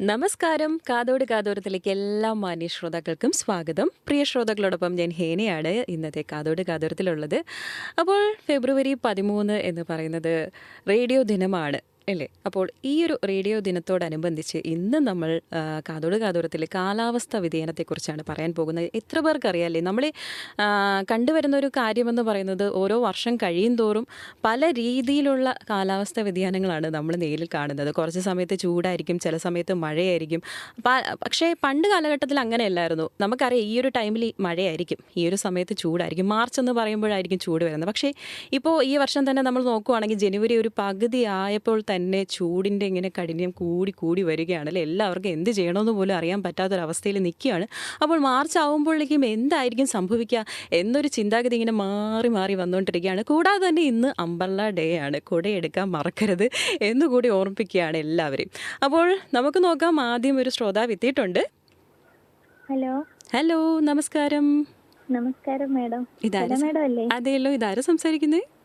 നമസ്കാരം. കാതോട് കാതോരത്തിലേക്ക് എല്ലാ മാന്യ ശ്രോതാക്കൾക്കും സ്വാഗതം. പ്രിയ ശ്രോതാക്കളോടൊപ്പം ഞാൻ ഹേനയാണ്. ഇന്നത്തെ കാതോട് കാതോരത്തിലുള്ളത്. അപ്പോൾ ഫെബ്രുവരി പതിമൂന്ന് എന്ന് പറയുന്നത് റേഡിയോ ദിനമാണ്. അല്ലേ? അപ്പോൾ ഈ ഒരു റേഡിയോ ദിനത്തോടനുബന്ധിച്ച് ഇന്ന് നമ്മൾ കാതോട് കാതോരത്തിൽ കാലാവസ്ഥ വ്യതിയാനത്തെക്കുറിച്ചാണ് പറയാൻ പോകുന്നത്. എത്ര പേർക്ക് അറിയാമല്ലേ നമ്മൾ കണ്ടുവരുന്ന ഒരു കാര്യമെന്ന് പറയുന്നത് ഓരോ വർഷം കഴിയും തോറും പല രീതിയിലുള്ള കാലാവസ്ഥ വ്യതിയാനങ്ങളാണ് നമ്മൾ നേരിൽ കാണുന്നത്. കുറച്ച് സമയത്ത് ചൂടായിരിക്കും ചില സമയത്ത് മഴയായിരിക്കും. പക്ഷേ പണ്ട് കാലഘട്ടത്തിൽ അങ്ങനെയല്ലായിരുന്നു. നമുക്കറിയാം ഈ ഒരു ടൈമിൽ മഴയായിരിക്കും ഈ ഒരു സമയത്ത് ചൂടായിരിക്കും. മാർച്ച് എന്ന് പറയുമ്പോഴായിരിക്കും ചൂട് വരുന്നത്. പക്ഷേ ഇപ്പോൾ ഈ വർഷം തന്നെ നമ്മൾ നോക്കുകയാണെങ്കിൽ ജനുവരി ഒരു പകുതി ആയപ്പോൾ ചൂടിന്റെ ഇങ്ങനെ കഠിനം കൂടി കൂടി വരികയാണ് അല്ലെ എല്ലാവർക്കും എന്ത് ചെയ്യണമെന്ന് പോലും അറിയാൻ പറ്റാത്തൊരവസ്ഥയിൽ നിൽക്കുകയാണ്. അപ്പോൾ മാർച്ച് ആകുമ്പോഴേക്കും എന്തായിരിക്കും സംഭവിക്കുക എന്നൊരു ചിന്താഗതി ഇങ്ങനെ മാറി മാറി വന്നുകൊണ്ടിരിക്കുകയാണ്. കൂടാതെ തന്നെ ഇന്ന് അമ്പള്ള ഡേ ആണ്. കുടയെടുക്കാൻ മറക്കരുത് എന്നുകൂടി ഓർമ്മിപ്പിക്കുകയാണ് എല്ലാവരെയും. അപ്പോൾ നമുക്ക് നോക്കാം ആദ്യം ഒരു ശ്രോതാവ് എത്തിയിട്ടുണ്ട് ഹലോ. ഹലോ നമസ്കാരം. നമസ്കാരം മാഡം. ഇതാര് അല്ലേ? അതെയല്ലോ ഇതാരും സംസാരിക്കുന്നത്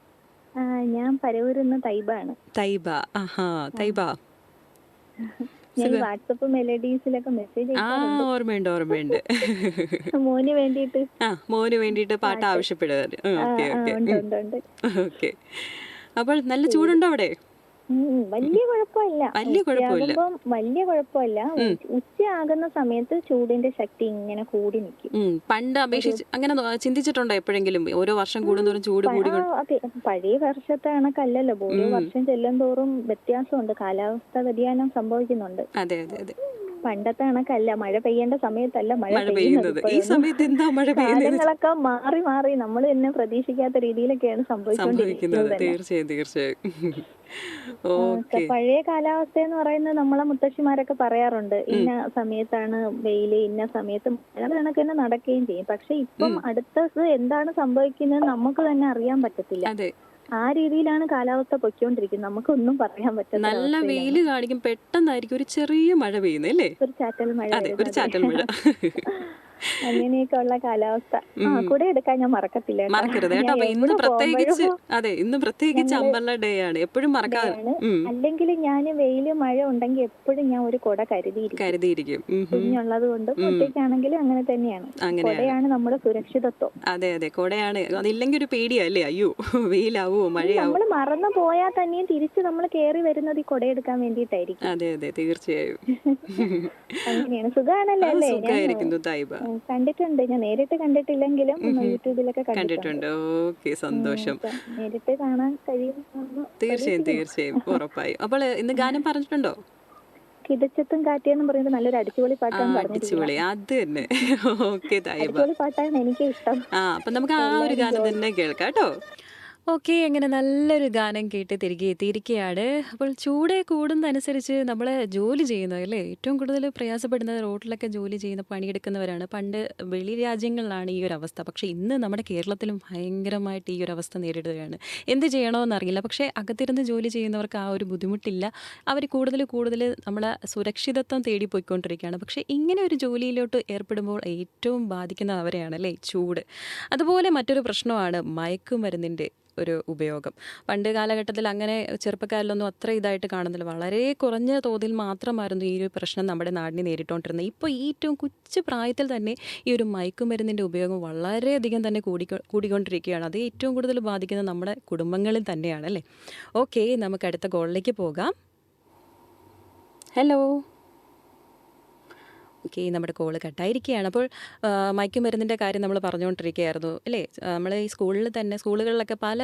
ഞാൻ പരവൂരിൽ നിന്ന് തൈബാണ്. തൈബ ആഹാ തൈബ. ഞാൻ വാട്സപ്പ് മെലഡീസിലൊക്കെ മെസ്സേജ് ആ ഓർമ്മയുണ്ട് ഓർമ്മയുണ്ട്. മോന് വേണ്ടിയിട്ട് ആ മോന് വേണ്ടിയിട്ട് പാട്ട് ആവശ്യപ്പെടുക ഓക്കെ ഓക്കെ. അപ്പോൾ നല്ല ചൂടുണ്ടോ അവിടെ? വലിയ കുഴപ്പമില്ല. വലിയ കുഴപ്പമില്ല. വലിയ കുഴപ്പമില്ല. ഉച്ചയാകുന്ന സമയത്ത് ചൂടിന്റെ ശക്തി ഇങ്ങനെ കൂടി നിൽക്കും പണ്ട് അപേക്ഷിച്ച് അങ്ങനെ ചിന്തിച്ചിട്ടുണ്ടോ എപ്പോഴെങ്കിലും? ഓരോ വർഷം കൂടുന്തോറും ചൂട് കൂടി പഴയ വർഷത്തെ കണക്കല്ലല്ലോ ഓരോ വർഷം ചെല്ലും തോറും വ്യത്യാസമുണ്ട്. കാലാവസ്ഥ വ്യതിയാനം സംഭവിക്കുന്നുണ്ട്. അതെ അതെ അതെ. പണ്ടത്തെ കണക്കല്ല മഴ പെയ്യേണ്ട സമയത്തല്ല മഴ പെയ്യുന്നത് ഈ. സമയത്ത് എന്താ മഴ പെയ്യുന്നത്? മാറി മാറി നമ്മൾ തന്നെ പ്രതീക്ഷിക്കാത്ത രീതിയിലൊക്കെയാണ് സംഭവിക്കുന്നത്. തീർച്ചയായും തീർച്ചയായും. പഴയ കാലാവസ്ഥ എന്ന് പറയുന്നത് നമ്മളെ മുത്തശ്ശിമാരൊക്കെ പറയാറുണ്ട്. ഇന്ന സമയത്താണ് വെയിൽ ഇന്ന സമയത്ത് മഴ കണക്ക് തന്നെ നടക്കുകയും ചെയ്യും. പക്ഷെ ഇപ്പം അടുത്തത് എന്താണ് സംഭവിക്കുന്നത് നമുക്ക് തന്നെ അറിയാൻ പറ്റത്തില്ല. ആ രീതിയിലാണ് കാലാവസ്ഥ പൊയ്ക്കൊണ്ടിരിക്കുന്നത്. നമുക്കൊന്നും പറയാൻ പറ്റില്ല നല്ല വെയിൽ കാണിക്കും. പെട്ടെന്നായിരിക്കും ഒരു ചെറിയ മഴ പെയ്യുന്നത് അല്ലേ? ഒരു ചാറ്റൽ മഴ അതെ ഒരു ചാറ്റൽ മഴ. അങ്ങനെയൊക്കെ ഉള്ള കാലാവസ്ഥ. ആ കൂടെ എടുക്കാൻ ഞാൻ മറക്കത്തില്ല മറക്കരുത് കേട്ടോ. അപ്പൊ ഇന്ന് പ്രത്യേകിച്ച് അതെ ഇന്ന് പ്രത്യേകിച്ച് അമ്പല ഡേ ആണ്. എപ്പോഴും മറക്കാതെ. അല്ലെങ്കിൽ ഞാൻ വെയിൽ മഴ ഉണ്ടെങ്കിൽ എപ്പോഴും ഞാൻ ഒരു കുട കരുതിയിരിക്കും. കരുതിയിരിക്കും. ഉം, ഉം. കുഞ്ഞുള്ളത് കൊണ്ട് ഒറ്റയ്ക്കാണെങ്കിലും അങ്ങനെ തന്നെയാണ്. കുടയാണ് നമ്മുടെ സുരക്ഷിതത്വം. അതെ അതെ. കൊടയാണ്. അതില്ലെങ്കിൽ ഒരു പേടിയാ അല്ലേ? അയ്യോ വെയിലാവോ മഴയാവോ? നമ്മൾ മറന്നു പോയാൽ തന്നെയും തിരിച്ച് നമ്മൾ കേറി വരുന്നത് ഈ കുടയെടുക്കാൻ വേണ്ടിയിട്ടായിരിക്കും. അതെ അതെ. തീർച്ചയായും. അങ്ങനെയാണ്. സുഖാണല്ലോ അല്ലേ? സുഖമായിരിക്കുന്നു തായിബ. കണ്ടിട്ടുണ്ട്. ഞാൻ നേരിട്ട് കണ്ടിട്ടില്ലെങ്കിലും യൂട്യൂബിലൊക്കെ കണ്ടിട്ടുണ്ട്. ഓക്കെ സന്തോഷം. നേരിട്ട് കാണാൻ കഴിയും തീർച്ചയായും തീർച്ചയായും. ഉറപ്പായും. അപ്പോൾ ഇന്ന് ഗാനം പറഞ്ഞിട്ടുണ്ടോ? കിതച്ചത്തും കാറ്റിയെന്ന് പറയുന്നത് നല്ലൊരു അടിച്ചുപൊളി പാട്ടാണ് അടിച്ചുപൊളി. അത് തന്നെ. ഓക്കെ അടിച്ചുപൊളി പാട്ടാണ് എനിക്ക് ഇഷ്ടം. ആ അപ്പൊ നമുക്ക് ആ ഒരു ഗാനം തന്നെ കേൾക്കാം കേട്ടോ. ഓക്കെ അങ്ങനെ നല്ലൊരു ഗാനം കേട്ട് തിരികെ എത്തിയിരിക്കുകയാണ്. അപ്പോൾ ചൂട് കൂടുന്നതനുസരിച്ച് നമ്മൾ ജോലി ചെയ്യുന്നത് അല്ലേ? ഏറ്റവും കൂടുതൽ പ്രയാസപ്പെടുന്നത് റോഡിലൊക്കെ ജോലി ചെയ്യുന്ന പണിയെടുക്കുന്നവരാണ്. പണ്ട് വെളി രാജ്യങ്ങളിലാണ് ഈ ഒരു അവസ്ഥ. പക്ഷേ ഇന്ന് നമ്മുടെ കേരളത്തിലും ഭയങ്കരമായിട്ട് ഈ ഒരു അവസ്ഥ നേരിടുകയാണ്. എന്ത് ചെയ്യണമെന്നറിയില്ല പക്ഷേ അകത്തിരുന്ന് ജോലി ചെയ്യുന്നവർക്ക് ആ ഒരു ബുദ്ധിമുട്ടില്ല. അവർ കൂടുതൽ കൂടുതൽ നമ്മളെ സുരക്ഷിതത്വം തേടി പോയിക്കൊണ്ടിരിക്കുകയാണ്. പക്ഷേ ഇങ്ങനെ ഒരു ജോലിയിലോട്ട് ഏർപ്പെടുമ്പോൾ ഏറ്റവും ബാധിക്കുന്നത് അവരെയാണ് അല്ലേ? ചൂട്. അതുപോലെ മറ്റൊരു പ്രശ്നമാണ് മയക്കുമരുന്നിന്റെ ഒരു ഉപയോഗം. പണ്ട് കാലഘട്ടത്തിൽ അങ്ങനെ ചെറുപ്പക്കാരിലൊന്നും അത്ര ഇതായിട്ട് കാണുന്നില്ല. വളരെ കുറഞ്ഞ തോതിൽ മാത്രമായിരുന്നു ഈ ഒരു പ്രശ്നം നമ്മുടെ നാടിനെ നേരിട്ടുകൊണ്ടിരുന്നത് ഇപ്പോൾ ഏറ്റവും കൊച്ചു പ്രായത്തിൽ തന്നെ ഈ ഒരു മയക്കുമരുന്നിന്റെ ഉപയോഗം വളരെയധികം തന്നെ കൂടി കൂടിക്കൊണ്ടിരിക്കുകയാണ്. അത് ഏറ്റവും കൂടുതൽ ബാധിക്കുന്നത് നമ്മുടെ കുടുംബങ്ങളിൽ തന്നെയാണ് അല്ലേ? ഓക്കെ നമുക്ക് അടുത്ത ഗോളിലേക്ക് പോകാം. ഹലോ. ഓക്കെ നമ്മുടെ കോൾ കട്ടായിരിക്കുകയാണ്. അപ്പോൾ മയക്കുമരുന്നിന്റെ കാര്യം നമ്മൾ പറഞ്ഞുകൊണ്ടിരിക്കുകയായിരുന്നു അല്ലേ? നമ്മൾ ഈ സ്കൂളിൽ തന്നെ സ്കൂളുകളിലൊക്കെ പല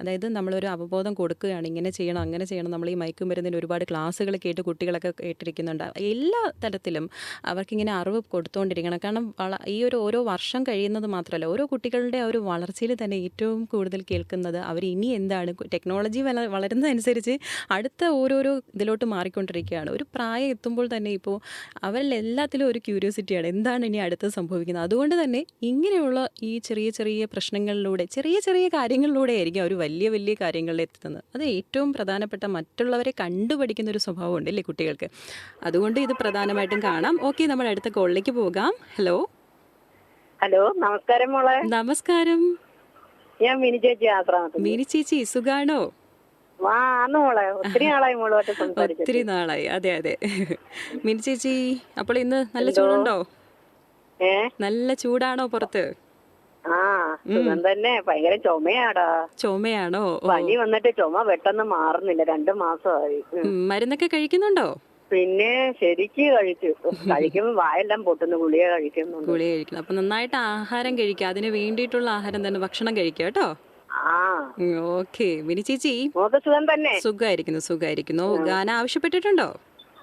അതായത് നമ്മളൊരു അവബോധം കൊടുക്കുകയാണ്. ഇങ്ങനെ ചെയ്യണം അങ്ങനെ ചെയ്യണം. നമ്മൾ ഈ മയക്കുമരുന്നിന് ഒരുപാട് ക്ലാസ്സുകൾ കേട്ട് കുട്ടികളൊക്കെ കേട്ടിരിക്കുന്നുണ്ട്. എല്ലാ തരത്തിലും അവർക്കിങ്ങനെ അറിവ് കൊടുത്തുകൊണ്ടിരിക്കണം കാരണം ഈ ഒരു ഓരോ വർഷം കഴിയുന്നത് മാത്രമല്ല ഓരോ കുട്ടികളുടെ ഒരു വളർച്ചയിൽ തന്നെ ഏറ്റവും കൂടുതൽ കേൾക്കുന്നത് അവർ ഇനി എന്താണ് ടെക്നോളജി വള വളരുന്നതനുസരിച്ച് അടുത്ത ഓരോരോ ഇതിലോട്ട് മാറിക്കൊണ്ടിരിക്കുകയാണ്. ഒരു പ്രായം എത്തുമ്പോൾ തന്നെ ഇപ്പോൾ അവരിൽ എല്ലാത്തിലും ഒരു ക്യൂരിയോസിറ്റിയാണ് എന്താണ് ഇനി അടുത്ത് സംഭവിക്കുന്നത്? അതുകൊണ്ട് തന്നെ ഇങ്ങനെയുള്ള ഈ ചെറിയ ചെറിയ പ്രശ്നങ്ങളിലൂടെ ചെറിയ ചെറിയ കാര്യങ്ങളിലൂടെ ആയിരിക്കും അവർ വലിയ വലിയ കാര്യങ്ങളിൽ എത്തുന്നത്. അത് ഏറ്റവും പ്രധാനപ്പെട്ട മറ്റുള്ളവരെ കണ്ടുപഠിക്കുന്ന ഒരു സ്വഭാവമുണ്ട് അല്ലേ കുട്ടികൾക്ക്? അതുകൊണ്ട് ഇത് പ്രധാനമായിട്ടും കാണാം. ഓക്കെ നമ്മൾ അടുത്ത കോളിലേക്ക് പോകാം. ഹലോ? ഹലോ നമസ്കാരം മോളെ. നമസ്കാരം. ഞാൻ മിനി ചേച്ചി മിനി ചേച്ചി സുഖാണോ? മോളെ. ഒത്തിരി നാളായി മോളുമായിട്ട് ഒത്തിരി നാളായി. അതെ അതെ. മിനി ചേച്ചി അപ്പോൾ ഇന്ന് നല്ല ചൂടുണ്ടോ? നല്ല ചൂടാണോ പുറത്ത്? സുഖം തന്നെ. ഭയങ്കര ചുമയാടാ. ചുമയാണോ. പനി വന്നിട്ട് ചുമ പെട്ടെന്ന് മാറുന്നില്ല. രണ്ടു മാസമായി. മരുന്നൊക്കെ കഴിക്കുന്നുണ്ടോ? പിന്നെ ശരിക്ക് കഴിച്ചു. കഴിക്കുമ്പോ വായെല്ലാം പൊട്ടുന്നു. ഗുളിക കഴിക്കുന്നുണ്ട്. ഗുളിക കഴിക്കുന്നു. അപ്പൊ നന്നായിട്ട് ആഹാരം കഴിക്കുക. അതിന് വേണ്ടിയിട്ടുള്ള ആഹാരം തന്നെ ഭക്ഷണം കഴിക്കുക കേട്ടോ? ഓക്കെ. മിനി ചേച്ചി മോക്ക് സുഖം തന്നെ. സുഖമായിരിക്കുന്നു സുഖമായിരിക്കുന്നു ഗാനം ആവശ്യപ്പെട്ടിട്ടുണ്ടോ?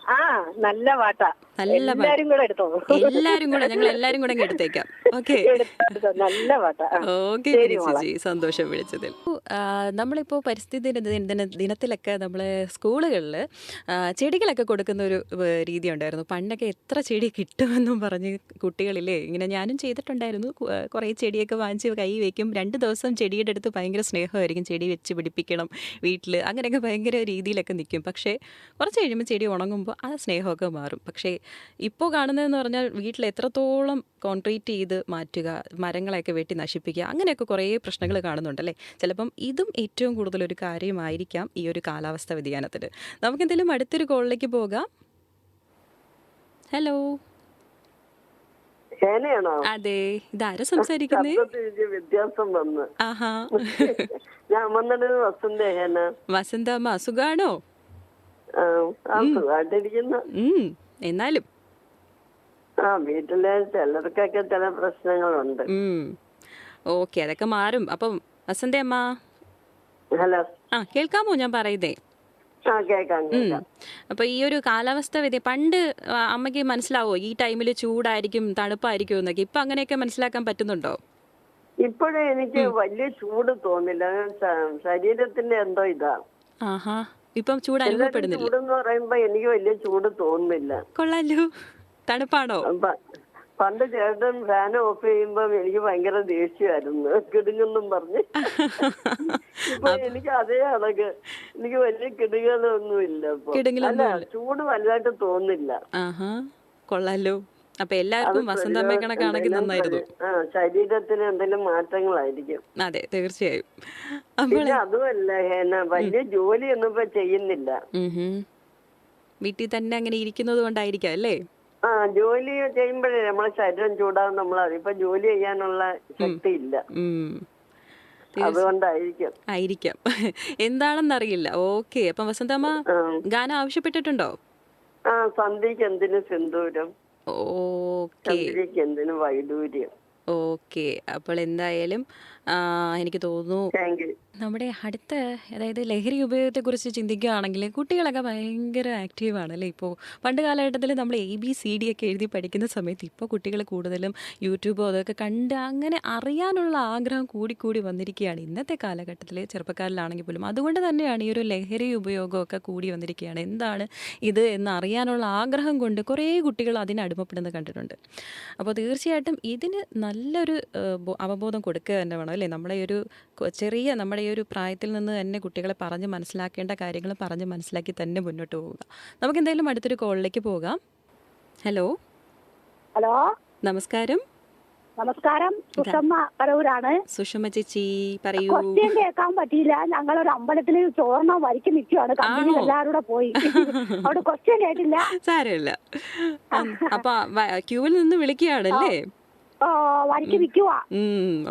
ആ നല്ല പാട്ടാ. നല്ല എല്ലാരും കൂടെ എടുത്തോ? എല്ലാരും കൂടെ ഞങ്ങൾ എല്ലാരും കൂടെ എടുത്തേക്കാം. ഓക്കെ. നല്ല. ഓക്കെ ചേച്ചി സന്തോഷം വിളിച്ചതിൽ. നമ്മളിപ്പോ നമ്മളിപ്പോൾ പരിസ്ഥിതി ദിന ദിന- ദിനത്തിലൊക്കെ നമ്മൾ സ്കൂളുകളിൽ ചെടികളൊക്കെ കൊടുക്കുന്ന ഒരു രീതി ഉണ്ടായിരുന്നു പണ്ടൊക്കെ എത്ര ചെടി കിട്ടുമെന്നും പറഞ്ഞ് കുട്ടികളില്ലേ ഇങ്ങനെ ഞാനും ചെയ്തിട്ടുണ്ടായിരുന്നു. കുറേ ചെടിയൊക്കെ വാങ്ങിച്ച് കൈ വയ്ക്കും രണ്ട് ദിവസം ചെടിയുടെ അടുത്ത് ഭയങ്കര സ്നേഹമായിരിക്കും. ചെടി വെച്ച് പിടിപ്പിക്കണം വീട്ടിൽ അങ്ങനെയൊക്കെ ഭയങ്കര രീതിയിലൊക്കെ നിൽക്കും പക്ഷേ കുറച്ച് കഴിയുമ്പോൾ ചെടി ഉണങ്ങുമ്പോൾ ആ സ്നേഹമൊക്കെ മാറും. പക്ഷേ ഇപ്പോൾ കാണുന്നതെന്ന് പറഞ്ഞാൽ വീട്ടിൽ എത്രത്തോളം കോൺക്രീറ്റ് ചെയ്ത് മാറ്റുക മരങ്ങളെയൊക്കെ വെട്ടി നശിപ്പിക്കുക അങ്ങനെയൊക്കെ കുറേ പ്രശ്നങ്ങൾ കാണുന്നുണ്ടല്ലേ ചിലപ്പം ഇതും ഏറ്റവും കൂടുതൽ ഒരു കാര്യമായിരിക്കാം ഈ ഒരു കാലാവസ്ഥ വ്യതിയാനത്തിൽ. നമുക്കെന്തെങ്കിലും അടുത്തൊരു കോളിലേക്ക് പോകാം. ഹലോ അതെ. ഇതാരാ സംസാരിക്കുന്നേ? വ്യത്യാസം വന്ന്. ആഹാ. ഞാൻ വന്നിട്ട് വസന്ത വസന്തമ്മ സുഖാണോ? സുഖമായിട്ടിരിക്കുന്നു എന്നാലും. ആ വീട്ടിലെ ചിലർക്കൊക്കെ ചില പ്രശ്നങ്ങളുണ്ട്. ഓക്കെ അതൊക്കെ മാറും. അപ്പം വസന്തയമ്മ ഹലോ. ആ കേൾക്കാമോ? ഞാൻ പറയുന്നേ. അപ്പൊ ഈ ഒരു കാലാവസ്ഥ വ്യതി പണ്ട് അമ്മയ്ക്ക് അമ്മയ്ക്ക് മനസ്സിലാവോ? ഈ ടൈമിൽ ചൂടായിരിക്കും തണുപ്പായിരിക്കും എന്നൊക്കെ. ഇപ്പൊ അങ്ങനെയൊക്കെ മനസ്സിലാക്കാൻ പറ്റുന്നുണ്ടോ? ഇപ്പോഴും എനിക്ക് വലിയ ചൂട് തോന്നില്ല. ശരീരത്തിന്റെ എന്തോ ഇതാ. ആഹാ. ഇപ്പം ചൂട് അനുഭവപ്പെടുന്നില്ല? ചൂടെന്ന് പറയുമ്പോ എനിക്ക് വലിയ ചൂട് തോന്നുന്നില്ല. കൊള്ളാലോ. തണുപ്പാണോ? പണ്ട് ചേട്ടൻ ഫാൻ ഓഫ് ചെയ്യുമ്പോ എനിക്ക് ഭയങ്കര ദേഷ്യമായിരുന്നു. കിടുങ്ങെന്നും പറഞ്ഞ്. ഇപ്പൊ എനിക്ക് അതേ അളക്ക് എനിക്ക് വലിയ കിടുകളൊന്നും ഇല്ല കിടുങ്ങലൊന്നും അല്ല ചൂട് വലുതായിട്ട് തോന്നില്ല കൊള്ളാലോ. അപ്പൊ എല്ലാവർക്കും വസന്തമ്മ കണക്കാണെങ്കിൽ നന്നായിരുന്നു. ആ ശരീരത്തിന് എന്തെങ്കിലും മാറ്റങ്ങളായിരിക്കും. അതെ തീർച്ചയായും. അപ്പോൾ പിന്നെ അതുമല്ല ഹേന വലിയ ജോലിയൊന്നും ഇപ്പൊ ചെയ്യുന്നില്ല. വീട്ടിൽ തന്നെ അങ്ങനെ ഇരിക്കുന്നത് കൊണ്ടായിരിക്കാം അല്ലേ? ആ ജോലി ചെയ്യുമ്പോഴേ നമ്മളെ ശരീരം ചൂടാകും നമ്മൾ ഇപ്പൊ ജോലി ചെയ്യാനുള്ള ശക്തി ഇല്ല ഉം. എന്താണെന്ന് അറിയില്ല എന്താണെന്നറിയില്ല. ഓക്കെ. അപ്പം വസന്തമ്മ ഗാനം ആവശ്യപ്പെട്ടിട്ടുണ്ടോ? ആ സന്ധ്യക്ക് എന്തിനു സിന്ദൂരം? ഓക്കെ. എന്തിനു വൈഡൂര്യം. ഓക്കെ. അപ്പോൾ എന്തായാലും എനിക്ക് തോന്നുന്നു നമ്മുടെ അടുത്ത അതായത് ലഹരി ഉപയോഗത്തെ കുറിച്ച് ചിന്തിക്കുകയാണെങ്കിൽ കുട്ടികളൊക്കെ ഭയങ്കര ആക്റ്റീവാണ് അല്ലേ ഇപ്പോൾ പണ്ട് കാലഘട്ടത്തിൽ നമ്മൾ എ ബി സി ഡി ഒക്കെ എഴുതി പഠിക്കുന്ന സമയത്ത് ഇപ്പോൾ കുട്ടികൾ കൂടുതലും യൂട്യൂബോ അതൊക്കെ കണ്ട് അങ്ങനെ അറിയാനുള്ള ആഗ്രഹം കൂടി കൂടി വന്നിരിക്കുകയാണ്. ഇന്നത്തെ കാലഘട്ടത്തിൽ ചെറുപ്പക്കാരിലാണെങ്കിൽ പോലും അതുകൊണ്ട് തന്നെയാണ് ഈ ഒരു ലഹരി ഉപയോഗമൊക്കെ കൂടി വന്നിരിക്കുകയാണ്. എന്താണ് ഇത് എന്ന് അറിയാനുള്ള ആഗ്രഹം കൊണ്ട് കുറേ കുട്ടികൾ അതിന് അടിമപ്പെടുന്നത് കണ്ടിട്ടുണ്ട്. അപ്പോൾ തീർച്ചയായിട്ടും ഇതിന് നല്ലൊരു അവബോധം കൊടുക്കുക തന്നെ വേണം. അല്ലേ? നമ്മുടെ ഈ ഒരു ചെറിയ നമ്മുടെ ഈ ഒരു പ്രായത്തിൽ നിന്ന് തന്നെ കുട്ടികളെ പറഞ്ഞ് മനസ്സിലാക്കേണ്ട കാര്യങ്ങൾ പറഞ്ഞ് മനസ്സിലാക്കി തന്നെ മുന്നോട്ട് പോവുക. നമുക്ക് എന്തായാലും അടുത്തൊരു കോളിലേക്ക് പോകാം. ഹലോ? ഹലോ? നമസ്കാരം. നമസ്കാരം. സുഷമ്മ പറവൂരാണ്. സുഷമ ചേച്ചി പറയൂ. ക്വസ്റ്റ്യൻ കേൾക്കാൻ പറ്റിയില്ല. ഞങ്ങൾ ഒരു അമ്പലത്തിൽ ചോർണം വരിക്ക് നിൽക്കുവാണ് കമ്പനി? എല്ലാവരും പോയി. അവിടെ ക്വസ്റ്റ്യൻ കേട്ടില്ല. സാരമില്ല. അപ്പൊ ക്യൂവിൽ നിന്ന് വിളിക്കുകയാണല്ലേ? വരിക്ക് നിൽക്കുവാ